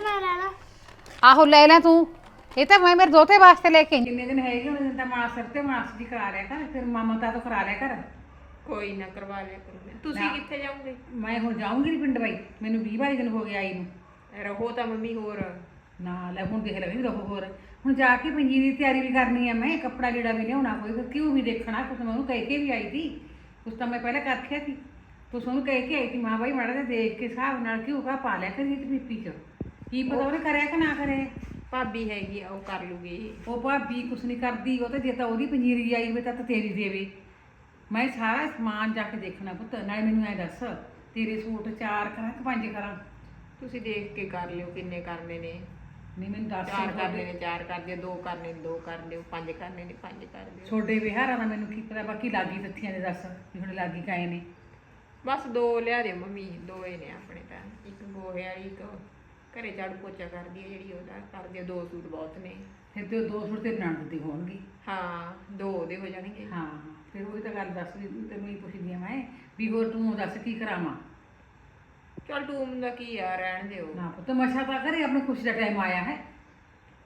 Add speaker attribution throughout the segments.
Speaker 1: ਮੈਂ ਲੈ ਲਾ।
Speaker 2: ਆਹੋ ਲੈ ਲੈ ਤੂੰ। ਇਹ ਤਾਂ ਮੈਂ ਮੇਰੇ ਦੋਤੇ ਵਾਸਤੇ ਲੈ ਕੇ ਆਈ।
Speaker 3: ਕਿੰਨੇ ਦਿਨ ਹੈਗੇ ਉਹਨਾਂ ਦਿਨ ਤਾਂ ਮਾਸ ਸਿਰ ਤੇ ਮਾਸ ਦੀ ਕਰਾ ਲਿਆ ਕਰ ਫਿਰ ਮਮਤਾ ਤੋਂ ਕਰਾ ਲਿਆ ਕਰ।
Speaker 4: ਕੋਈ ਨਾ ਕਰਵਾ ਲਿਆ ਕਰੂੰਗੀ। ਤੁਸੀਂ ਕਿੱਥੇ ਜਾਓਗੇ?
Speaker 3: ਮੈਂ ਹੁਣ ਜਾਊਂਗੀ ਨੀ ਪਿੰਡ ਬਾਈ। ਮੈਨੂੰ 20 22 ਦਿਨ ਹੋ ਗਏ ਆਈ ਨੂੰ।
Speaker 4: ਰਹੋ ਤਾਂ ਮੰਮੀ ਹੋਰ।
Speaker 3: ਨਾ ਲੈ ਹੁਣ ਦੇਖ ਲੈ ਵੀ ਰਹੋ ਹੋਰ। ਹੁਣ ਜਾ ਕੇ ਪੰਜੀ ਦੀ ਤਿਆਰੀ ਵੀ ਕਰਨੀ ਆ ਮੈਂ ਕੱਪੜਾ ਜਿਹੜਾ ਵੀ ਲਿਆਉਣਾ ਕੋਈ ਕਿਉਂ ਵੀ ਦੇਖਣਾ? ਕੁਛ ਮੈਂ ਉਹਨੂੰ ਕਹਿ ਕੇ ਵੀ ਆਈ ਸੀ। ਕੁਛ ਤਾਂ ਮੈਂ ਪਹਿਲਾਂ ਕਰਖਿਆ ਸੀ। ਕੁਛ ਉਹਨੂੰ ਕਹਿ ਕੇ ਆਈ ਸੀ ਮਾਂ ਬਾਈ ਮਾੜਾ ਜਿਹਾ ਦੇਖ ਕੇ ਹਿਸਾਬ ਨਾਲ ਕਿਉਂ ਕਾ ਪਾ ਲਿਆ ਕਰੀ ਤੇ ਪੀਪੀ ਚ। ਕੀ ਪਤਾ ਉਹਨੇ ਕਰਿਆ ਕਿ ਨਾ ਕਰੇ
Speaker 4: ਭਾਬੀ ਹੈਗੀ ਆ ਉਹ ਕਰ ਲੂਗੀ।
Speaker 3: ਉਹ ਭਾਬੀ ਕੁਛ ਨਹੀਂ ਕਰਦੀ ਉਹ ਤਾਂ ਜੇ ਤਾਂ ਉਹਦੀ ਪੰਜੀਰੀ ਆਈ ਹੋਵੇ ਤਾਂ ਤਾਂ ਤੇਰੀ ਦੇਵੇ। ਮੈਂ ਸਾਰਾ ਸਮਾਨ ਜਾ ਕੇ ਦੇਖਣਾ ਪੁੱਤ ਨਾਲੇ ਮੈਨੂੰ ਐ ਦੱਸ ਤੇਰੇ ਸੂਟ ਚਾਰ ਕਰਾਂ ਕਿ ਪੰਜ ਕਰਾਂ?
Speaker 4: ਤੁਸੀਂ ਦੇਖ ਕੇ ਕਰ ਲਿਓ ਕਿੰਨੇ ਕਰਨੇ ਨੇ।
Speaker 3: ਨਹੀਂ ਮੈਨੂੰ ਦੱਸ
Speaker 4: ਚਾਰ ਕਰਨੇ ਨੇ ਚਾਰ ਕਰ ਦਿਓ ਦੋ ਕਰਨੇ ਨੇ ਦੋ ਕਰ ਦਿਓ ਪੰਜ ਕਰਨੇ ਨੇ ਪੰਜ ਕਰ ਦਿਓ।
Speaker 3: ਛੋਡੇ ਵਿਹਾਰਾਂ ਦਾ ਮੈਨੂੰ ਕੀ ਪਤਾ ਬਾਕੀ ਲਾਗੀ ਤੱਥੀਆਂ ਦੇ ਦੱਸ ਵੀ ਹੁਣ ਲਾਗੀ ਕਾਏ ਨੇ।
Speaker 4: ਬਸ ਦੋ ਲਿਆ ਦਿਓ ਮੰਮੀ ਦੋ ਹੀ ਨੇ ਆਪਣੇ ਤਾਂ। ਇੱਕ ਗੋਹੇ ਵਾਲੀ ਇੱਕ ਘਰੇ ਝਾੜੂ ਪੋਚਾ ਕਰਦੀ ਹੈ ਜਿਹੜੀ ਉਹਦਾ ਕਰ ਦਿਓ ਦੋ ਸੂਟ ਬਹੁਤ ਨੇ।
Speaker 3: ਫਿਰ ਤੇ ਉਹ ਦੋ ਸੂਟ ਤੇ ਬਣਾ ਦਿੱਤੇ ਹੋਣਗੇ।
Speaker 4: ਹਾਂ ਦੋ ਉਹਦੇ ਹੋ ਜਾਣਗੇ।
Speaker 3: ਹਾਂ ਫਿਰ ਉਹੀ ਤਾਂ ਗੱਲ ਦੱਸ ਵੀ ਤੈਨੂੰ ਹੀ ਪੁੱਛਦੀ ਆ ਮੈਂ ਵੀ ਹੋਰ ਤੂੰ ਦੱਸ ਕੀ ਕਰਾਵਾਂ?
Speaker 4: ਚਲ ਟੂਮ ਦਾ ਕੀ ਆ ਰਹਿਣ ਦਿਓ।
Speaker 3: ਨਾ ਪੁੱਤ ਮਸ਼ਾ ਤਾਂ ਕਰੇ ਆਪਣੀ ਖੁਸ਼ੀ ਦਾ ਟਾਈਮ ਆਇਆ ਹੈ।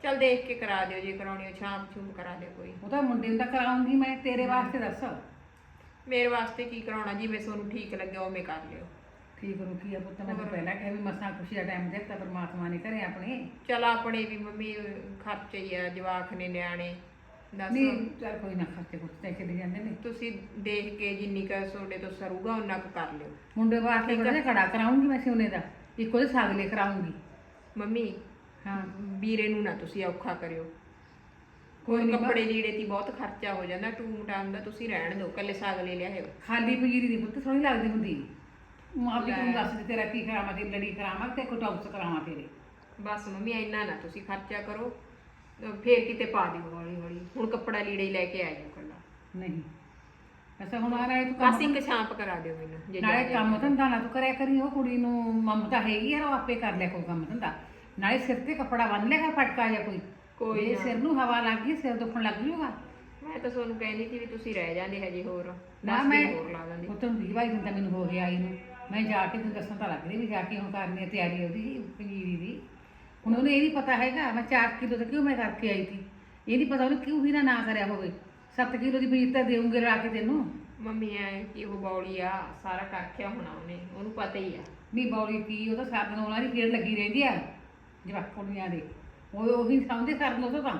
Speaker 4: ਚਲ ਦੇਖ ਕੇ ਕਰਾ ਦਿਓ ਜੇ ਕਰਾਉਣੀ ਹੋ ਸ਼ਾਮ ਛੂਮ ਕਰਾ ਦਿਓ ਕੋਈ।
Speaker 3: ਉਹ ਤਾਂ ਮੁੰਡੇ ਨੂੰ ਤਾਂ ਕਰਾਉਂਗੀ ਮੈਂ ਤੇਰੇ ਵਾਸਤੇ ਦੱਸ।
Speaker 4: ਮੇਰੇ ਵਾਸਤੇ ਕੀ ਕਰਾਉਣਾ ਜਿਵੇਂ ਤੁਹਾਨੂੰ ਠੀਕ ਲੱਗਿਆ ਉਵੇਂ ਕਰ ਲਿਓ।
Speaker 3: ਠੀਕ ਨੂੰ ਕੀ ਆ ਪੁੱਤ ਮੈਂ ਤਾਂ ਪਹਿਲਾਂ ਕਿਹਾ ਵੀ ਮਸਾਂ ਖੁਸ਼ੀ ਦਾ ਟਾਈਮ ਦਿੱਤਾ ਪਰਮਾਤਮਾ ਨੇ ਕਰੇ ਆਪਣੇ।
Speaker 4: ਚਲ ਆਪਣੇ ਵੀ ਮੰਮੀ ਖਰਚੇ ਹੀ ਆ ਜਵਾਕ ਨੇ ਨਿਆਣੇ। ਦੱਸ।
Speaker 3: ਨਹੀਂ ਚੱਲ ਕੋਈ ਨਾ ਖਰਚੇ ਕੁਛ ਤਾਂ ਚਲੇ ਜਾਂਦੇ ਨੇ।
Speaker 4: ਤੁਸੀਂ ਦੇਖ ਕੇ ਜਿੰਨੀ ਕੁ ਤੁਹਾਡੇ ਤੋਂ ਸਰੂਗਾ ਉਹਨਾਂ ਕੁ ਕਰ ਲਿਓ।
Speaker 3: ਮੁੰਡੇ ਵਾਸਤੇ ਬੜਾ ਖੜਾ ਕਰਾਉਂਗੀ ਮੈਂ ਸਿਉਨੇ ਦਾ ਇੱਕੋ ਦੇ ਸਾਗਲੇ ਕਰਾਉਂਗੀ
Speaker 4: ਮੰਮੀ
Speaker 3: ਹਾਂ।
Speaker 4: ਵੀਰੇ ਨੂੰ ਨਾ ਤੁਸੀਂ ਔਖਾ ਕਰਿਓ।
Speaker 3: ਕੋਈ
Speaker 4: ਕੋਈ
Speaker 3: ਨੀ,
Speaker 4: ਕੱਪੜੇ ਲੀੜੇ ਦੀ ਬਹੁਤ ਖਰਚਾ ਹੋ ਜਾਂਦਾ ਟੂਮ ਟਾਮ ਦਾ ਤੁਸੀਂ ਰਹਿਣ ਦਿਓ ਕੱਲੇ ਸਾਗਲੇ ਲਿਆਇਓ
Speaker 3: ਖਾਲੀ ਪਜੀਰੀ ਦੀ ਪੁੱਤ ਸੋਹਣੀ ਲੱਗਦੀ ਹੁੰਦੀ। ਮਾਂ ਵੀ ਤੂੰ ਦੱਸ ਦੇ ਤੇਰਾ ਕੀ ਕਰਾਵਾਂ ਤੇ ਲੜੀ ਕਰਾਵਾਂ ਤੇ ਕੋ ਟੌਪਸ ਕਰਾਵਾਂ ਤੇਰੇ।
Speaker 4: ਬਸ ਮੰਮੀ ਇੰਨਾ ਨਾ ਤੁਸੀਂ ਖਰਚਾ ਕਰੋ ਅਹ ਫੇਰ ਕਿਤੇ ਪਾ ਦਿਓ ਹੌਲੀ ਹੌਲੀ। ਹੁਣ ਕੱਪੜਾ ਲੀੜੇ ਹੀ ਲੈ ਕੇ ਆ ਜਾਓ ਕੱਲਾ
Speaker 3: ਨਹੀਂ। ਅੱਛਾ ਹੁਣ ਆ ਰਿਹਾ ਤੂੰ
Speaker 4: ਬਸ
Speaker 3: ਕੰਮ
Speaker 4: ਇੱਕ ਛਾਂਪ ਕਰਾ ਦਿਓ ਮੈਨੂੰ ਜੇ
Speaker 3: ਨਾਲੇ
Speaker 4: ਜ਼ਿਆਦਾ
Speaker 3: ਕੰਮ ਧੰਦਾ ਨਾ ਤੂੰ ਕਰਿਆ ਕਰੀ ਉਹ ਕੁੜੀ ਨੂੰ ਮਮਤਾ ਹੈਗੀ ਯਾਰ ਉਹ ਆਪੇ ਕਰ ਲਿਆ ਕੋਈ ਕੰਮ ਧੰਦਾ। ਨਾਲੇ ਸਿਰ ਤੇ ਕੱਪੜਾ ਬੰਨ ਕਰ ਫਟਕਾ ਜਾਂ ਕੋਈ।
Speaker 4: ਕੋਈ
Speaker 3: ਜੇ
Speaker 4: ਨਾ।
Speaker 3: ਸਿਰ ਨੂੰ ਹਵਾ ਲੱਗ ਗਈ ਸਿਰ ਦੁਖਣ ਲੱਗ ਜੂਗਾ।
Speaker 4: ਮੈਂ ਤਾਂ ਤੁਹਾਨੂੰ ਕਹਿੰਦੀ ਸੀ ਵੀ ਤੁਸੀਂ ਰਹਿ ਜਾਂਦੇ ਹਜੇ ਹੋਰ।
Speaker 3: ਨਾ
Speaker 4: ਦਸ
Speaker 3: ਮੈਂ
Speaker 4: ਦਿਨ ਹੋਰ ਲਾ ਦਿੰਦੀ।
Speaker 3: ਉਤੋਂ ਬਾਈ ਦਿਨ ਤਾਂ ਮੈਨੂੰ ਹੋ ਗਿਆ ਆਈ ਨੂੰ ਮੈਂ ਜਾ ਕੇ ਤੈਨੂੰ ਦੱਸਣ ਤਾਂ ਲੱਗ ਰਹੀ ਵੀ ਜਾ ਕੇ ਹੁਣ ਕਰਨੀ ਹੈ ਤਿਆਰੀ ਉਹਦੀ ਪਨੀਰੀ ਦੀ। ਹੁਣ ਉਹਨੂੰ ਇਹ ਨਹੀਂ ਪਤਾ ਹੈਗਾ ਮੈਂ 4 ਕਿਲੋ ਤਾਂ ਕਿਉਂ ਮੈਂ ਕਰਕੇ ਆਈ ਸੀ? ਇਹ ਨਹੀਂ ਪਤਾ ਉਹਨੇ ਕਿਉਂ ਵੀ ਨਾ ਨਾ ਕਰਿਆ ਹੋਵੇ। 7 ਕਿਲੋ ਦੀ ਪਨੀਰ ਤਾਂ ਦੇਉਂਗੇ ਲਾ ਕੇ ਤੈਨੂੰ।
Speaker 4: ਮੰਮੀ ਐ ਕਿ ਉਹ ਬੌਲੀ ਆ ਸਾਰਾ ਕਾਖਿਆ ਹੋਣਾ ਉਹਨੇ ਉਹਨੂੰ ਪਤਾ ਹੀ ਆ।
Speaker 3: ਨਹੀਂ ਬੌਲੀ ਕੀ ਉਹ ਤਾਂ ਸਾਥ ਨੂੰ ਉਹਨਾਂ ਦੀ ਫੇਰ ਲੱਗੀ ਰਹਿੰਦੀ ਆ ਜਵਾਕੜੀਆਂ ਦੇ। ਉਹ ਉਹੀ ਸਮਝਦੇ ਸਰ ਨੂੰ ਤਾਂ